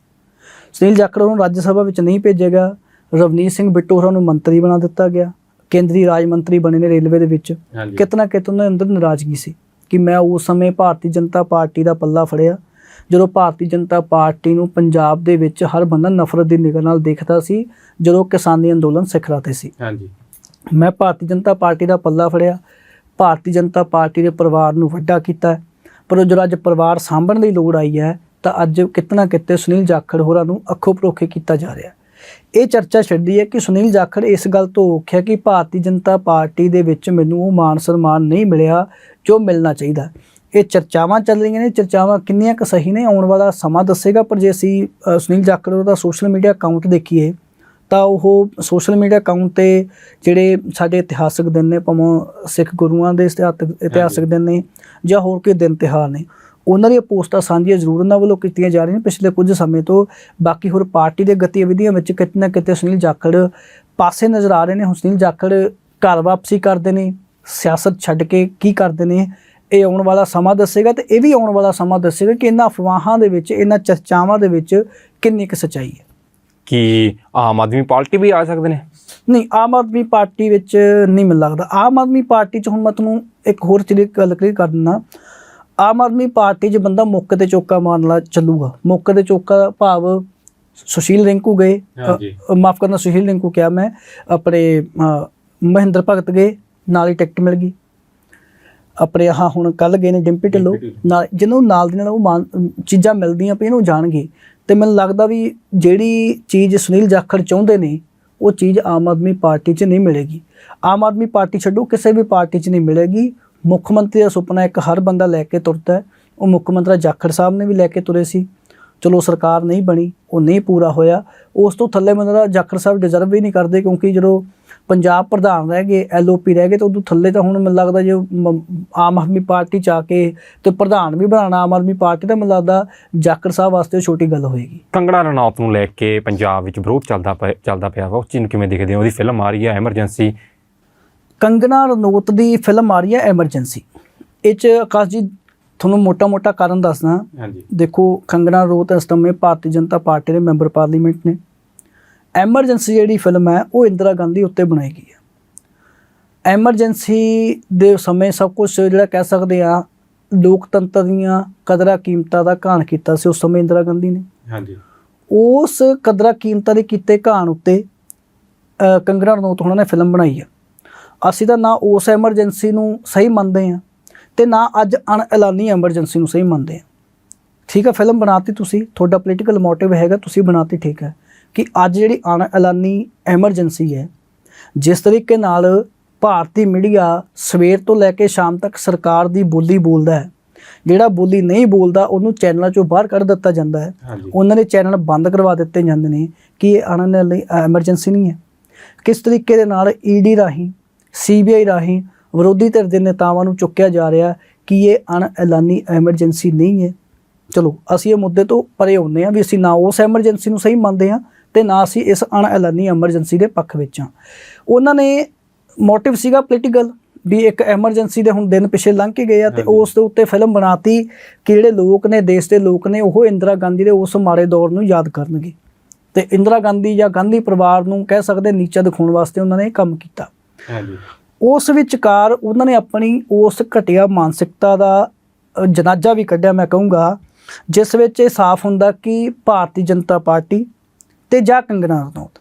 ਸੁਨੀਲ ਜਾਖੜ ਨੂੰ ਰਾਜ ਸਭਾ ਵਿੱਚ ਨਹੀਂ ਭੇਜੇਗਾ ਰਵਨੀਤ ਸਿੰਘ ਬਿੱਟੂ ਹੋਰਾਂ ਨੂੰ ਮੰਤਰੀ ਬਣਾ ਦਿੱਤਾ ਗਿਆ। ਕੇਂਦਰੀ ਰਾਜ ਮੰਤਰੀ ਬਣੇ ਨੇ ਰੇਲਵੇ ਦੇ ਵਿੱਚ। ਕਿਤਨਾ ਕਿਤੇ ਉਹਨਾਂ ਦੇ ਅੰਦਰ ਨਾਰਾਜ਼ਗੀ ਸੀ ਕਿ ਮੈਂ ਉਸ ਸਮੇਂ ਭਾਰਤੀ ਜਨਤਾ ਪਾਰਟੀ ਦਾ ਪੱਲਾ ਫੜਿਆ ਜਦੋਂ ਭਾਰਤੀ ਜਨਤਾ ਪਾਰਟੀ ਨੂੰ ਪੰਜਾਬ ਦੇ ਵਿੱਚ ਹਰ ਬੰਦਾ ਨਫ਼ਰਤ ਦੀ ਨਿਗਾਹ ਨਾਲ ਦੇਖਦਾ ਸੀ ਜਦੋਂ ਕਿਸਾਨੀ ਅੰਦੋਲਨ ਸਿਖਰਾਂ ਤੇ ਸੀ। ਹਾਂਜੀ। ਮੈਂ ਭਾਰਤੀ ਜਨਤਾ ਪਾਰਟੀ ਦਾ ਪੱਲਾ ਫੜਿਆ। ਭਾਰਤੀ ਜਨਤਾ ਪਾਰਟੀ ਦੇ ਪਰਿਵਾਰ ਨੂੰ ਵੱਡਾ ਕੀਤਾ। ਪਰ ਜਦੋਂ ਅੱਜ ਪਰਿਵਾਰ ਸਾਂਭਣ ਦੀ ਲੋੜ ਆਈ ਹੈ ਤਾਂ ਅੱਜ ਕਿਤਨਾ ਕਿਤੇ ਸੁਨੀਲ ਜਾਖੜ ਹੋਰਾਂ ਨੂੰ ਅੱਖੋਂ ਪਰੋਖੇ ਕੀਤਾ ਜਾ ਰਿਹਾ ਇਹ ਚਰਚਾ ਛੱਡੀ ਹੈ ਕਿ ਸੁਨੀਲ ਜਾਖੜ ਇਸ ਗੱਲ ਤੋਂ ਔਖਿਆ ਕਿ ਭਾਰਤੀ ਜਨਤਾ ਪਾਰਟੀ ਦੇ ਵਿੱਚ ਮੈਨੂੰ ਉਹ ਮਾਨ ਸਨਮਾਨ ਨਹੀਂ ਮਿਲਿਆ ਜੋ ਮਿਲਣਾ ਚਾਹੀਦਾ ਇਹ ਚਰਚਾਵਾਂ ਚੱਲ ਰਹੀਆਂ ਨੇ ਚਰਚਾਵਾਂ ਕਿੰਨੀਆਂ ਕੁ ਸਹੀ ਨੇ ਆਉਣ ਵਾਲਾ ਸਮਾਂ ਦੱਸੇਗਾ ਪਰ ਜੇ ਅਸੀਂ ਸੁਨੀਲ ਜਾਖੜ ਦਾ ਸੋਸ਼ਲ ਮੀਡੀਆ ਅਕਾਊਂਟ ਦੇਖੀਏ ਤਾਂ ਉਹ ਸੋਸ਼ਲ ਮੀਡੀਆ ਅਕਾਊਂਟ ਤੇ ਜਿਹੜੇ ਸਾਡੇ ਇਤਿਹਾਸਕ ਦਿਨ ਨੇ ਭਾਵੇਂ ਸਿੱਖ ਗੁਰੂਆਂ ਦੇ ਇਤਿਹਾਸਕ ਇਤਿਹਾਸਕ ਦਿਨ ਨੇ ਜਾਂ ਹੋਰ ਕੋਈ ਦਿਨ ਤਿਉਹਾਰ ਨੇ ਉਹਨਾਂ ਦੀਆਂ ਪੋਸਟਾਂ ਸਾਂਝੀਆਂ ਜ਼ਰੂਰ ਉਹਨਾਂ ਵੱਲੋਂ ਕੀਤੀਆਂ ਜਾ ਰਹੀਆਂ ਨੇ ਪਿਛਲੇ ਕੁਝ ਸਮੇਂ ਤੋਂ। ਬਾਕੀ ਹੋਰ ਪਾਰਟੀ ਦੇ ਗਤੀਵਿਧੀਆਂ ਵਿੱਚ ਕਿਤੇ ਨਾ ਕਿਤੇ ਸੁਨੀਲ ਜਾਖੜ ਪਾਸੇ ਨਜ਼ਰ ਆ ਰਹੇ ਨੇ। ਸੁਨੀਲ ਜਾਖੜ ਘਰ ਵਾਪਸੀ ਕਰਦੇ ਨੇ ਸਿਆਸਤ ਛੱਡ ਕੇ ਕੀ ਕਰਦੇ ਨੇ? ਇਹ ਆਉਣ ਵਾਲਾ ਸਮਾਂ ਦੱਸੇਗਾ ਤੇ ਇਹ ਵੀ ਆਉਣ ਵਾਲਾ ਸਮਾਂ ਦੱਸੇਗਾ ਕਿ ਇਹਨਾਂ ਅਫਵਾਹਾਂ ਦੇ ਵਿੱਚ ਇਹਨਾਂ ਚਰਚਾਵਾਂ ਦੇ ਵਿੱਚ ਕਿੰਨੀ ਕੁ ਸੱਚਾਈ ਹੈ। ਕੀ ਆਮ ਆਦਮੀ ਪਾਰਟੀ ਵੀ ਆ ਸਕਦੇ ਨੇ? ਨਹੀਂ ਆਮ ਆਦਮੀ ਪਾਰਟੀ ਵਿੱਚ ਨਹੀਂ ਮੈਨੂੰ ਲੱਗਦਾ। ਆਮ ਆਦਮੀ ਪਾਰਟੀ 'ਚ ਹੁਣ ਮੈਂ ਤੁਹਾਨੂੰ ਇੱਕ ਹੋਰ ਚੀਜ਼ ਗੱਲ ਕਲੀਅਰ ਕਰ ਦਿੰਦਾ। ਆਮ ਆਦਮੀ ਪਾਰਟੀ 'ਚ ਬੰਦਾ ਮੁੱਕ ਤੇ ਚੌਕਾ ਮਾਰਨ ਲਾ ਚੱਲੂਗਾ। ਮੁੱਕ ਤੇ ਚੌਕਾ ਦਾ ਭਾਵ ਸੁਸ਼ੀਲ ਰਿੰਕੂ ਗਏ। ਮਾਫ ਕਰਨਾ ਸੁਸ਼ੀਲ ਰਿੰਕੂ ਕਿਹਾ ਮੈਂ ਆਪਣੇ ਮਹਿੰਦਰ ਭਗਤ ਗਏ ਨਾਲ ਹੀ ਟਿਕਟ ਮਿਲ ਗਈ। ਆਪਣੇ ਆਹ ਹੁਣ ਕੱਲ ਗਏ ਨੇ ਡਿੰਪੀ ਢਿੱਲੋਂ। ਨਾਲ ਜਿਹਨੂੰ ਨਾਲ ਦੀ ਨਾਲ ਉਹ ਚੀਜ਼ਾਂ ਮਿਲਦੀਆਂ ਪਈਆਂ ਨੂੰ ਜਾਣਗੇ। ਤੇ ਮੈਨੂੰ ਲੱਗਦਾ ਵੀ ਜਿਹੜੀ ਚੀਜ਼ ਸੁਨੀਲ ਜਾਖੜ ਚਾਹੁੰਦੇ ਨੇ ਉਹ ਚੀਜ਼ ਆਮ ਆਦਮੀ ਪਾਰਟੀ 'ਚ ਨਹੀਂ ਮਿਲੇਗੀ। ਆਮ ਆਦਮੀ ਪਾਰਟੀ ਛੱਡੋ ਕਿਸੇ ਵੀ ਪਾਰਟੀ 'ਚ ਨਹੀਂ ਮਿਲੇਗੀ। ਮੁੱਖ ਮੰਤਰੀ ਦਾ ਸੁਪਨਾ ਇੱਕ ਹਰ ਬੰਦਾ ਲੈ ਕੇ ਤੁਰਦਾ ਹੈ। ਉਹ ਮੁੱਖ ਮੰਤਰੀ ਜਾਖੜ ਸਾਹਿਬ ਨੇ ਵੀ ਲੈ ਕੇ ਤੁਰੇ ਸੀ। ਚਲੋ ਸਰਕਾਰ ਨਹੀਂ ਬਣੀ, ਉਹ ਨਹੀਂ ਪੂਰਾ ਹੋਇਆ। ਉਸ ਤੋਂ ਥੱਲੇ ਮੈਨੂੰ ਲੱਗਦਾ ਜਾਖੜ ਸਾਹਿਬ ਡਿਜ਼ਰਵ ਵੀ ਨਹੀਂ ਕਰਦੇ ਕਿਉਂਕਿ ਜਦੋਂ ਪੰਜਾਬ ਪ੍ਰਧਾਨ ਰਹਿ ਗਏ ਐਲਓਪੀ ਰਹਿ ਗਏ ਤਾਂ ਉਦੋਂ ਥੱਲੇ ਤਾਂ ਹੁਣ ਮੈਨੂੰ ਲੱਗਦਾ ਜੇ ਆਮ ਆਦਮੀ ਪਾਰਟੀ ਚ ਆ ਕੇ ਤੇ ਪ੍ਰਧਾਨ ਵੀ ਬਣਾਉਣਾ ਆਮ ਆਦਮੀ ਪਾਰਟੀ ਦਾ, ਮੈਨੂੰ ਲੱਗਦਾ ਜਾਖੜ ਸਾਹਿਬ ਵਾਸਤੇ ਉਹ ਛੋਟੀ ਗੱਲ ਹੋਏਗੀ। ਕੰਗੜਾ ਰਣੌਤ ਨੂੰ ਲੈ ਕੇ ਪੰਜਾਬ ਵਿੱਚ ਵਿਰੋਧ ਚੱਲਦਾ ਪਿਆ- ਚੱਲਦਾ ਪਿਆ ਵਾ। ਉਸ ਚੀਜ਼ ਕਿਵੇਂ ਦੇਖਦੇ ਹੋ? ਉਹਦੀ ਫਿਲਮ ਆ ਰਹੀ ਹੈ ਐਮਰਜੈਂਸੀ ਕੰਗਨਾ ਰਣੌਤ ਦੀ ਫਿਲਮ ਆ ਰਹੀ ਹੈ ਐਮਰਜੈਂਸੀ ਇਹ ਚ ਆਕਾਸ਼ ਜੀ ਤੁਹਾਨੂੰ ਮੋਟਾ-ਮੋਟਾ ਕਾਰਨ ਦੱਸਦਾ। ਹਾਂਜੀ। ਦੇਖੋ ਕੰਗਨਾ ਰਣੌਤ ਇਸ ਸਮੇਂ ਭਾਰਤੀ ਜਨਤਾ ਪਾਰਟੀ ਦੇ ਮੈਂਬਰ ਪਾਰਲੀਮੈਂਟ ਨੇ। ਐਮਰਜੈਂਸੀ ਜਿਹੜੀ ਫਿਲਮ ਹੈ ਉਹ ਇੰਦਰਾ ਗਾਂਧੀ ਉੱਤੇ ਬਣਾਈ ਗਈ ਹੈ। ਐਮਰਜੈਂਸੀ ਦੇ ਸਮੇਂ ਸਭ ਕੁਝ ਜਿਹੜਾ ਕਹਿ ਸਕਦੇ ਆ ਲੋਕਤੰਤਰ ਦੀਆਂ ਕਦਰਾਂ ਕੀਮਤਾਂ ਦਾ ਘਾਣ ਕੀਤਾ ਸੀ ਉਸ ਸਮੇਂ ਇੰਦਰਾ ਗਾਂਧੀ ਨੇ। ਹਾਂਜੀ। ਉਸ ਕਦਰਾਂ ਕੀਮਤਾਂ ਦੇ ਕੀਤੇ ਘਾਣ ਉੱਤੇ ਕੰਗਨਾ ਰਣੌਤ ਉਹਨਾਂ ਨੇ ਫਿਲਮ ਬਣਾਈ ਆ ਅਸੀਂ ਤਾਂ ਨਾ ਉਸ ਐਮਰਜੈਂਸੀ ਨੂੰ ਸਹੀ ਮੰਨਦੇ ਆ ਤੇ ਨਾ ਅੱਜ ਅਣਐਲਾਨੀ ਐਮਰਜੈਂਸੀ ਨੂੰ ਸਹੀ ਮੰਨਦੇ ਆ ਠੀਕ ਹੈ ਫਿਲਮ ਬਣਾਤੀ ਤੁਸੀਂ ਤੁਹਾਡਾ ਪੋਲੀਟੀਕਲ ਮੋਟਿਵ ਹੈਗਾ ਤੁਸੀਂ ਬਣਾਤੀ ਠੀਕ ਹੈ ਕਿ ਅੱਜ ਜਿਹੜੀ ਅਣਐਲਾਨੀ ਐਮਰਜੈਂਸੀ ਹੈ ਜਿਸ ਤਰੀਕੇ ਨਾਲ ਭਾਰਤੀ ਮੀਡੀਆ ਸਵੇਰ ਤੋਂ ਲੈ ਕੇ ਸ਼ਾਮ ਤੱਕ ਸਰਕਾਰ ਦੀ ਬੋਲੀ ਬੋਲਦਾ ਹੈ ਜਿਹੜਾ ਬੋਲੀ ਨਹੀਂ ਬੋਲਦਾ ਉਹਨੂੰ ਚੈਨਲਾਂ ਚੋਂ ਬਾਹਰ ਕੱਢ ਦਿੱਤਾ ਜਾਂਦਾ ਹੈ। ਉਹਨਾਂ ਦੇ ਚੈਨਲ ਬੰਦ ਕਰਵਾ ਦਿੱਤੇ ਜਾਂਦੇ ਨੇ ਕਿ ਇਹ ਆਉਣ ਲਈ ਐਮਰਜੈਂਸੀ ਨਹੀਂ ਹੈ। ਕਿਸ ਤਰੀਕੇ ਦੇ ਨਾਲ ਈਡੀ ਰਾਹੀਂ ਸੀਬੀਆਈ ਰਾਹੀਂ ਵਿਰੋਧੀ ਧਿਰ ਦੇ ਨੇਤਾਵਾਂ ਨੂੰ ਚੁੱਕਿਆ ਜਾ ਰਿਹਾ ਕਿ ਇਹ ਅਣਐਲਾਨੀ ਐਮਰਜੈਂਸੀ ਨਹੀਂ ਹੈ। ਚਲੋ ਅਸੀਂ ਇਹ ਮੁੱਦੇ ਤੋਂ ਪਰੇ ਹੁੰਦੇ ਹਾਂ ਵੀ ਅਸੀਂ ਨਾ ਉਸ ਐਮਰਜੈਂਸੀ ਨੂੰ ਸਹੀ ਮੰਨਦੇ ਹਾਂ ਤੇ ਨਾ ਅਸੀਂ ਇਸ ਅਣਐਲਾਨੀ ਐਮਰਜੈਂਸੀ ਦੇ ਪੱਖ ਵਿੱਚ ਹਾਂ। ਉਹਨਾਂ ਨੇ ਮੋਟਿਵ ਸੀਗਾ ਪੋਲੀਟੀਕਲ ਵੀ ਇੱਕ ਐਮਰਜੈਂਸੀ ਦੇ ਹੁਣ ਦਿਨ ਪਿਛੇ ਲੰਘ ਕੇ ਗਏ ਆ ਤੇ। ਉਸ ਦੇ ਉੱਤੇ ਫਿਲਮ ਬਣਾਤੀ ਕਿ ਜਿਹੜੇ ਲੋਕ ਨੇ ਦੇਸ਼ ਦੇ ਲੋਕ ਨੇ ਉਹ ਇੰਦਰਾ ਗਾਂਧੀ ਦੇ ਉਸ ਮਾੜੇ ਦੌਰ ਨੂੰ ਯਾਦ ਕਰਨਗੇ। ਤੇ ਇੰਦਰਾ ਗਾਂਧੀ ਜਾਂ ਗਾਂਧੀ ਪਰਿਵਾਰ ਨੂੰ ਕਹਿ ਸਕਦੇ ਨੀਚਾ ਦਿਖਾਉਣ ਵਾਸਤੇ ਉਹਨਾਂ ਨੇ ਇਹ ਕੰਮ ਕੀਤਾ। ਹਾਂਜੀ। ਉਸ ਵਿਚਕਾਰ ਉਹਨਾਂ ਨੇ ਆਪਣੀ ਉਸ ਘਟੀਆ ਮਾਨਸਿਕਤਾ ਦਾ ਜਨਾਜ਼ਾ ਵੀ ਕੱਢਿਆ, ਮੈਂ ਕਹੂੰਗਾ, ਜਿਸ ਵਿੱਚ ਇਹ ਸਾਫ਼ ਹੁੰਦਾ ਕਿ ਭਾਰਤੀ ਜਨਤਾ ਪਾਰਟੀ ਤੇ ਜਾਂ ਕੰਗਨਾ ਰਣੌਤ,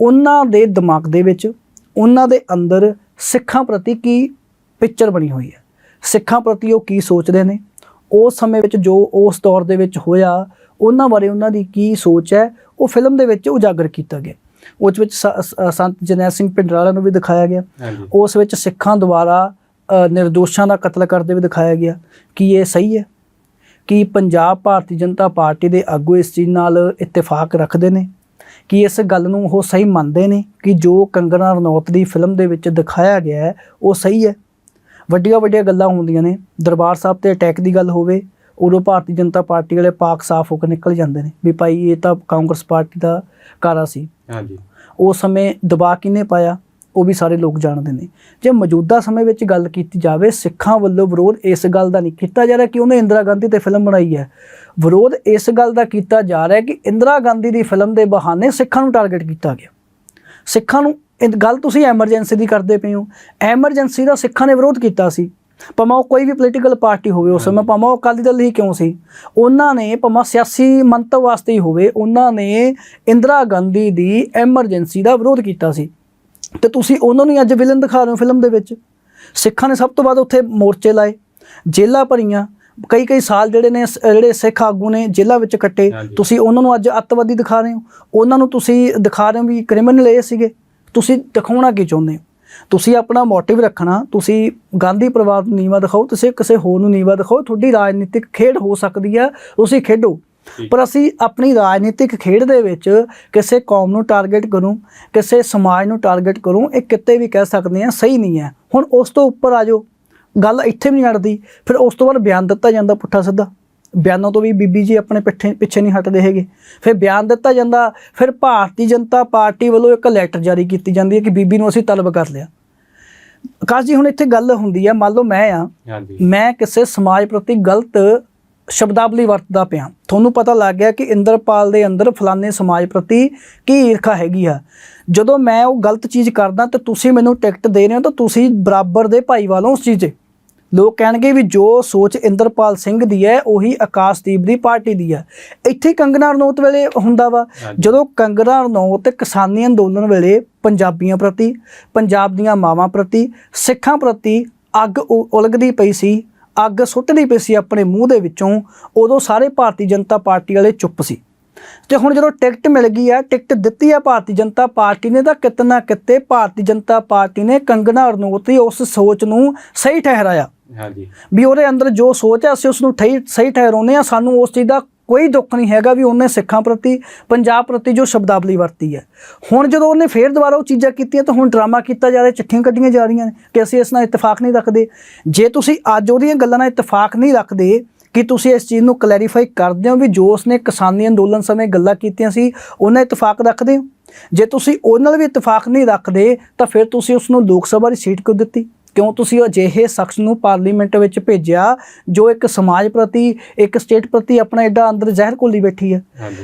ਉਹਨਾਂ ਦੇ ਦਿਮਾਗ ਦੇ ਵਿੱਚ, ਉਹਨਾਂ ਦੇ ਅੰਦਰ ਸਿੱਖਾਂ ਪ੍ਰਤੀ ਕੀ ਪਿਕਚਰ ਬਣੀ ਹੋਈ ਹੈ? ਸਿੱਖਾਂ ਪ੍ਰਤੀ ਉਹ ਕੀ ਸੋਚਦੇ ਨੇ? ਉਸ ਸਮੇਂ ਵਿੱਚ ਜੋ ਉਸ ਦੌਰ ਦੇ ਵਿੱਚ ਹੋਇਆ, ਉਹਨਾਂ ਬਾਰੇ ਉਹਨਾਂ ਦੀ ਕੀ ਸੋਚ ਹੈ, ਉਹ ਫਿਲਮ ਦੇ ਵਿੱਚ ਉਜਾਗਰ ਕੀਤਾ ਗਿਆ। ਉਸ ਵਿੱਚ ਸੰਤ ਜਰਨੈਲ ਸਿੰਘ ਪਿੰਡਰਾਲਾ ਨੂੰ ਵੀ ਦਿਖਾਇਆ ਗਿਆ। ਉਸ ਵਿੱਚ ਸਿੱਖਾਂ ਦੁਆਰਾ ਨਿਰਦੋਸ਼ਾਂ ਦਾ ਕਤਲ ਕਰਦੇ ਵੀ ਦਿਖਾਇਆ ਗਿਆ। ਕੀ ਇਹ ਸਹੀ ਹੈ? ਕੀ ਪੰਜਾਬ ਭਾਰਤੀ ਜਨਤਾ ਪਾਰਟੀ ਦੇ ਆਗੂ ਇਸ ਚੀਜ਼ ਨਾਲ ਇਤਫਾਕ ਰੱਖਦੇ ਨੇ? ਕਿ ਇਸ ਗੱਲ ਨੂੰ ਉਹ ਸਹੀ ਮੰਨਦੇ ਨੇ? ਕਿ ਜੋ ਕੰਗਨਾ ਰਣੌਤ ਦੀ ਫਿਲਮ ਦੇ ਵਿੱਚ ਦਿਖਾਇਆ ਗਿਆ ਹੈ ਉਹ ਸਹੀ ਹੈ? ਵੱਡੀਆਂ ਵੱਡੀਆਂ ਗੱਲਾਂ ਹੁੰਦੀਆਂ ਨੇ। ਦਰਬਾਰ ਸਾਹਿਬ ਤੇ ਅਟੈਕ ਦੀ ਗੱਲ ਹੋਵੇ ਉਦੋਂ ਭਾਰਤੀ ਜਨਤਾ ਪਾਰਟੀ ਵਾਲੇ ਪਾਕ ਸਾਫ਼ ਹੋ ਕੇ ਨਿਕਲ ਜਾਂਦੇ ਨੇ ਵੀ ਭਾਈ ਇਹ ਤਾਂ ਕਾਂਗਰਸ ਪਾਰਟੀ ਦਾ ਕਾਰਾ ਸੀ। ਹਾਂਜੀ। ਉਸ ਸਮੇਂ ਦਬਾ ਕਿਹਨੇ ਪਾਇਆ? ਉਹ ਵੀ ਸਾਰੇ ਲੋਕ ਜਾਣਦੇ ਨੇ। ਜੇ ਮੌਜੂਦਾ ਸਮੇਂ ਵਿੱਚ ਗੱਲ ਕੀਤੀ ਜਾਵੇ ਸਿੱਖਾਂ ਵੱਲੋਂ ਵਿਰੋਧ ਇਸ ਗੱਲ ਦਾ ਨਹੀਂ ਕੀਤਾ ਜਾ ਰਿਹਾ ਕਿ ਉਹਨੇ ਇੰਦਰਾ ਗਾਂਧੀ ਤੇ ਫਿਲਮ ਬਣਾਈ ਹੈ। ਵਿਰੋਧ ਇਸ ਗੱਲ ਦਾ ਕੀਤਾ ਜਾ ਰਿਹਾ ਕਿ ਇੰਦਰਾ ਗਾਂਧੀ ਦੀ ਫਿਲਮ ਦੇ ਬਹਾਨੇ ਸਿੱਖਾਂ ਨੂੰ ਟਾਰਗੇਟ ਕੀਤਾ ਗਿਆ। ਸਿੱਖਾਂ ਨੂੰ ਇਹ ਗੱਲ ਤੁਸੀਂ ਐਮਰਜੈਂਸੀ ਦੀ ਕਰਦੇ ਪਏ ਹੋ। ਐਮਰਜੈਂਸੀ ਦਾ ਸਿੱਖਾਂ ਨੇ ਵਿਰੋਧ ਕੀਤਾ ਸੀ। ਭਾਵੇਂ ਉਹ ਕੋਈ ਵੀ ਪੋਲੀਟੀਕਲ ਪਾਰਟੀ ਹੋਵੇ ਉਸ ਸਮੇਂ ਭਾਵੇਂ ਉਹ ਅਕਾਲੀ ਦਲ ਹੀ ਕਿਉਂ ਸੀ ਉਹਨਾਂ ਨੇ ਭਾਵੇਂ ਸਿਆਸੀ ਮੰਤਵ ਵਾਸਤੇ ਹੀ ਹੋਵੇ ਉਹਨਾਂ ਨੇ ਇੰਦਰਾ ਗਾਂਧੀ ਦੀ ਐਮਰਜੈਂਸੀ ਦਾ ਵਿਰੋਧ ਕੀਤਾ ਸੀ। ਤੇ ਤੁਸੀਂ ਉਹਨਾਂ ਨੂੰ ਅੱਜ ਵਿਲਨ ਦਿਖਾ ਰਹੇ ਹੋ ਫਿਲਮ ਦੇ ਵਿੱਚ। ਸਿੱਖਾਂ ਨੇ ਸਭ ਤੋਂ ਬਾਅਦ ਉੱਥੇ ਮੋਰਚੇ ਲਾਏ ਜੇਲਾਂ ਭਰੀਆਂ। ਕਈ ਕਈ ਸਾਲ ਜਿਹੜੇ ਨੇ ਜਿਹੜੇ ਸਿੱਖ ਆਗੂ ਨੇ ਜੇਲਾਂ ਵਿੱਚ ਕੱਟੇ। ਤੁਸੀਂ ਉਹਨਾਂ ਨੂੰ ਅੱਜ ਅੱਤਵਾਦੀ ਦਿਖਾ ਰਹੇ ਹੋ। ਉਹਨਾਂ ਨੂੰ ਤੁਸੀਂ ਦਿਖਾ ਰਹੇ ਹੋ ਵੀ ਕ੍ਰਿਮੀਨਲ ਇਹ ਸੀਗੇ। ਤੁਸੀਂ ਦਿਖਾਉਣਾ ਕੀ ਚਾਹੁੰਦੇ ਹੋ? ਤੁਸੀਂ ਆਪਣਾ ਮੋਟਿਵ ਰੱਖਣਾ ਤੁਸੀਂ ਗਾਂਧੀ ਪਰਿਵਾਰ ਨੂੰ ਨੀਵਾ ਦਿਖਾਓ ਤੁਸੀਂ ਕਿਸੇ ਹੋਰ ਨੂੰ ਨੀਵਾ ਦਿਖਾਓ ਤੁਹਾਡੀ ਰਾਜਨੀਤਿਕ ਖੇਡ ਹੋ ਸਕਦੀ ਹੈ ਤੁਸੀਂ ਖੇਡੋ। ਪਰ ਅਸੀਂ ਆਪਣੀ ਰਾਜਨੀਤਿਕ ਖੇਡ ਦੇ ਵਿੱਚ ਕਿਸੇ ਕੌਮ ਨੂੰ ਟਾਰਗੇਟ ਕਰੂੰ ਕਿਸੇ ਸਮਾਜ ਨੂੰ ਟਾਰਗੇਟ ਕਰੂੰ ਇਹ ਕਿਤੇ ਵੀ ਕਹਿ ਸਕਦੇ ਆ ਸਹੀ ਨਹੀਂ ਹੈ। ਹੁਣ ਉਸ ਤੋਂ ਉੱਪਰ ਆ ਜਾਓ। ਗੱਲ ਇੱਥੇ ਵੀ ਨਹੀਂ ਅੜਦੀ ਫਿਰ ਉਸ ਤੋਂ ਬਾਅਦ ਬਿਆਨ ਦਿੱਤਾ ਜਾਂਦਾ ਪੁੱਠਾ ਸਿੱਧਾ। ਬਿਆਨਾਂ ਤੋਂ ਵੀ ਬੀਬੀ ਜੀ ਆਪਣੇ ਪਿੱਛੇ ਪਿੱਛੇ ਨਹੀਂ ਹਟਦੇ ਹੈਗੇ। ਫਿਰ ਬਿਆਨ ਦਿੱਤਾ ਜਾਂਦਾ ਫਿਰ ਭਾਰਤੀ ਜਨਤਾ ਪਾਰਟੀ ਵੱਲੋਂ ਇੱਕ ਲੈਟਰ ਜਾਰੀ ਕੀਤੀ ਜਾਂਦੀ ਹੈ ਕਿ ਬੀਬੀ ਨੂੰ ਅਸੀਂ ਤਲਬ ਕਰ ਲਿਆ। ਆਕਾਸ਼ ਜੀ ਹੁਣ ਇੱਥੇ ਗੱਲ ਹੁੰਦੀ ਹੈ ਮੰਨ ਲਓ ਮੈਂ ਆ ਮੈਂ ਕਿਸੇ ਸਮਾਜ ਪ੍ਰਤੀ ਗਲਤ ਸ਼ਬਦਾਵਲੀ ਵਰਤਦਾ ਪਿਆ। ਤੁਹਾਨੂੰ ਪਤਾ ਲੱਗ ਗਿਆ ਕਿ ਇੰਦਰਪਾਲ ਦੇ ਅੰਦਰ ਫਲਾਣੇ ਸਮਾਜ ਪ੍ਰਤੀ ਕੀ ਈਰਖਾ ਹੈਗੀ ਆ। ਜਦੋਂ ਮੈਂ ਉਹ ਗਲਤ ਚੀਜ਼ ਕਰਦਾ ਤੇ ਤੁਸੀਂ ਮੈਨੂੰ ਟਿਕਟ ਦੇ ਰਹੇ ਹੋ ਤਾਂ ਤੁਸੀਂ ਬਰਾਬਰ ਦੇ ਭਾਈਵਾਲ ਉਸ ਚੀਜ਼ 'ਚ। ਲੋਕ ਕਹਿਣਗੇ ਵੀ ਜੋ ਸੋਚ ਇੰਦਰਪਾਲ ਸਿੰਘ ਦੀ ਹੈ ਉਹੀ ਆਕਾਸ਼ਦੀਪ ਦੀ ਪਾਰਟੀ ਦੀ ਹੈ। ਇੱਥੇ ਕੰਗਨਾ ਰਣੌਤ ਵੇਲੇ ਹੁੰਦਾ ਵਾ। ਜਦੋਂ ਕੰਗਨਾ ਰਣੌਤ ਕਿਸਾਨੀ ਅੰਦੋਲਨ ਵੇਲੇ ਪੰਜਾਬੀਆਂ ਪ੍ਰਤੀ ਪੰਜਾਬ ਦੀਆਂ ਮਾਵਾਂ ਪ੍ਰਤੀ ਸਿੱਖਾਂ ਪ੍ਰਤੀ ਅੱਗ ਉਲਗਦੀ ਪਈ ਸੀ ਅੱਗ ਸੁੱਟਦੀ ਪਈ ਸੀ ਆਪਣੇ ਮੂੰਹ ਦੇ ਵਿੱਚੋਂ ਉਦੋਂ ਸਾਰੇ ਭਾਰਤੀ ਜਨਤਾ ਪਾਰਟੀ ਵਾਲੇ ਚੁੱਪ ਸੀ। ਤੇ ਹੁਣ ਜਦੋਂ ਟਿਕਟ ਮਿਲ ਗਈ ਹੈ ਟਿਕਟ ਦਿੱਤੀ ਹੈ ਭਾਰਤੀ ਜਨਤਾ ਪਾਰਟੀ ਨੇ ਤਾਂ ਕਿਤਨਾ ਕਿਤੇ ਭਾਰਤੀ ਜਨਤਾ ਪਾਰਟੀ ਨੇ ਕੰਗਨਾ ਰਣੌਤ ਦੀ ਉਸ ਸੋਚ ਨੂੰ ਸਹੀ ਠਹਿਰਾਇਆ। ਹਾਂਜੀ। ਵੀ ਉਹਦੇ ਅੰਦਰ ਜੋ ਸੋਚ ਹੈ ਅਸੀਂ ਉਸ ਨੂੰ ਠਈ ਸਹੀ ਠਹਿਰਾਉਂਦੇ ਆ ਸਾਨੂੰ ਉਸ ਚੀਜ਼ ਦਾ ਕੋਈ ਦੁੱਖ ਨਹੀਂ ਹੈਗਾ ਵੀ ਉਹਨੇ ਸਿੱਖਾਂ ਪ੍ਰਤੀ, ਪੰਜਾਬ ਪ੍ਰਤੀ ਜੋ ਸ਼ਬਦਾਵਲੀ ਵਰਤੀ ਹੈ। ਹੁਣ ਜਦੋਂ ਉਹਨੇ ਫੇਰ ਦੁਬਾਰਾ ਉਹ ਚੀਜ਼ਾਂ ਕੀਤੀਆਂ, ਤਾਂ ਹੁਣ ਡਰਾਮਾ ਕੀਤਾ ਜਾ ਰਿਹਾ, ਚਿੱਠੀਆਂ ਕੱਢੀਆਂ ਜਾ ਰਹੀਆਂ ਨੇ ਕਿ ਅਸੀਂ ਇਸ ਨਾਲ ਇਤਫਾਕ ਨਹੀਂ ਰੱਖਦੇ। ਜੇ ਤੁਸੀਂ ਅੱਜ ਉਹਦੀਆਂ ਗੱਲਾਂ ਨਾਲ ਇਤਫਾਕ ਨਹੀਂ ਰੱਖਦੇ, ਕਿ ਤੁਸੀਂ ਇਸ ਚੀਜ਼ ਨੂੰ ਕਲੈਰੀਫਾਈ ਕਰਦੇ ਹੋ ਵੀ ਜੋ ਉਸਨੇ ਕਿਸਾਨੀ ਅੰਦੋਲਨ ਸਮੇਂ ਗੱਲਾਂ ਕੀਤੀਆਂ ਸੀ, ਉਹਨਾਂ ਇਤਫਾਕ ਰੱਖਦੇ ਹੋ? ਜੇ ਤੁਸੀਂ ਉਹਨਾਂ ਨਾਲ ਵੀ ਇਤਫਾਕ ਨਹੀਂ ਰੱਖਦੇ, ਤਾਂ ਫਿਰ ਤੁਸੀਂ ਉਸ ਨੂੰ ਲੋਕ ਸਭਾ ਦੀ ਸੀਟ ਕਿਉਂ ਦਿੱਤੀ? ਕਿਉਂ ਤੁਸੀਂ ਅਜਿਹੇ ਸ਼ਖਸ ਨੂੰ ਪਾਰਲੀਮੈਂਟ ਵਿੱਚ ਭੇਜਿਆ ਜੋ ਇੱਕ ਸਮਾਜ ਪ੍ਰਤੀ ਇੱਕ ਸਟੇਟ ਪ੍ਰਤੀ ਆਪਣਾ ਐਡਾ ਅੰਦਰ ਜ਼ਹਿਰ ਘੋਲੀ ਬੈਠੀ ਹੈ?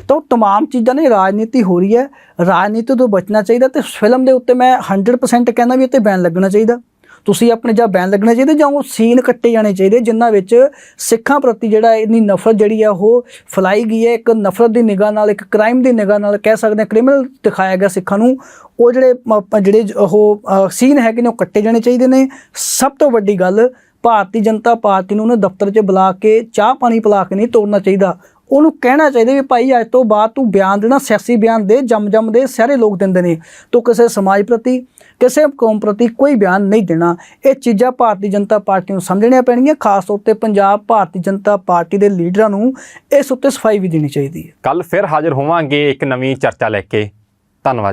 ਤਾਂ ਉਹ ਤਮਾਮ ਚੀਜ਼ਾਂ ਨੇ ਰਾਜਨੀਤੀ ਹੋ ਰਹੀ ਹੈ। ਰਾਜਨੀਤੀ ਤੋਂ ਬਚਣਾ ਚਾਹੀਦਾ ਤੇ ਫਿਲਮ ਦੇ ਉੱਤੇ ਮੈਂ 100% ਕਹਿੰਦਾ ਵੀ ਉੱਤੇ ਬੈਨ ਲੱਗਣਾ ਚਾਹੀਦਾ। ਤੁਸੀਂ ਆਪਣੇ ਜਾਂ ਬੈਨ ਲੱਗਣਾ ਚਾਹੀਦਾ ਜਾਂ ਉਹ ਸੀਨ ਕੱਟੇ ਜਾਣੇ ਚਾਹੀਦੇ, ਜਿਨ੍ਹਾਂ ਵਿੱਚ ਸਿੱਖਾਂ ਪ੍ਰਤੀ ਜਿਹੜਾ ਇੰਨੀ ਨਫ਼ਰਤ ਜਿਹੜੀ ਆ ਉਹ ਫੈਲਾਈ ਗਈ ਹੈ, ਇੱਕ ਨਫ਼ਰਤ ਦੀ ਨਿਗਾਹ ਨਾਲ, ਇੱਕ ਕ੍ਰਾਈਮ ਦੀ ਨਿਗਾਹ ਨਾਲ ਕਹਿ ਸਕਦੇ ਹਾਂ ਕ੍ਰਿਮੀਨਲ ਦਿਖਾਇਆ ਗਿਆ ਸਿੱਖਾਂ ਨੂੰ, ਉਹ ਜਿਹੜੇ ਜਿਹੜੇ ਉਹ ਸੀਨ ਹੈਗੇ ਨੇ ਉਹ ਕੱਟੇ ਜਾਣੇ ਚਾਹੀਦੇ ਨੇ। ਸਭ ਤੋਂ ਵੱਡੀ ਗੱਲ, ਭਾਰਤੀ ਜਨਤਾ ਪਾਰਟੀ ਨੂੰ ਉਹਨਾਂ ਦਫ਼ਤਰ 'ਚ ਬੁਲਾ ਕੇ ਚਾਹ ਪਾਣੀ ਪਿਲਾ ਕੇ ਨਹੀਂ ਤੋੜਨਾ ਚਾਹੀਦਾ। ਉਹਨੂੰ ਕਹਿਣਾ ਚਾਹੀਦਾ ਵੀ ਭਾਈ ਅੱਜ ਤੋਂ ਬਾਅਦ ਤੂੰ ਬਿਆਨ ਦੇਣਾ, ਸਿਆਸੀ ਬਿਆਨ ਦੇ ਜੰਮ ਜੰਮ ਦੇ ਸਾਰੇ ਲੋਕ ਦਿੰਦੇ ਨੇ। ਤੂੰ ਕਿਸੇ ਸਮਾਜ ਪ੍ਰਤੀ ਕਿਸੇ ਕੌਮ ਪ੍ਰਤੀ ਕੋਈ ਬਿਆਨ ਨਹੀਂ ਦੇਣਾ। ਇਹ ਚੀਜ਼ਾਂ ਭਾਰਤੀ ਜਨਤਾ ਪਾਰਟੀ ਨੂੰ ਸਮਝਣੀਆਂ ਪੈਣਗੀਆਂ, ਖਾਸ ਤੌਰ ਤੇ ਪੰਜਾਬ ਭਾਰਤੀ ਜਨਤਾ ਪਾਰਟੀ ਦੇ ਲੀਡਰਾਂ ਨੂੰ ਇਸ ਉੱਤੇ ਸਫ਼ਾਈ ਵੀ ਦੇਣੀ ਚਾਹੀਦੀ ਹੈ। ਕੱਲ ਫਿਰ ਹਾਜ਼ਰ ਹੋਵਾਂਗੇ ਇੱਕ ਨਵੀਂ ਚਰਚਾ ਲੈ ਕੇ। ਧੰਨਵਾਦ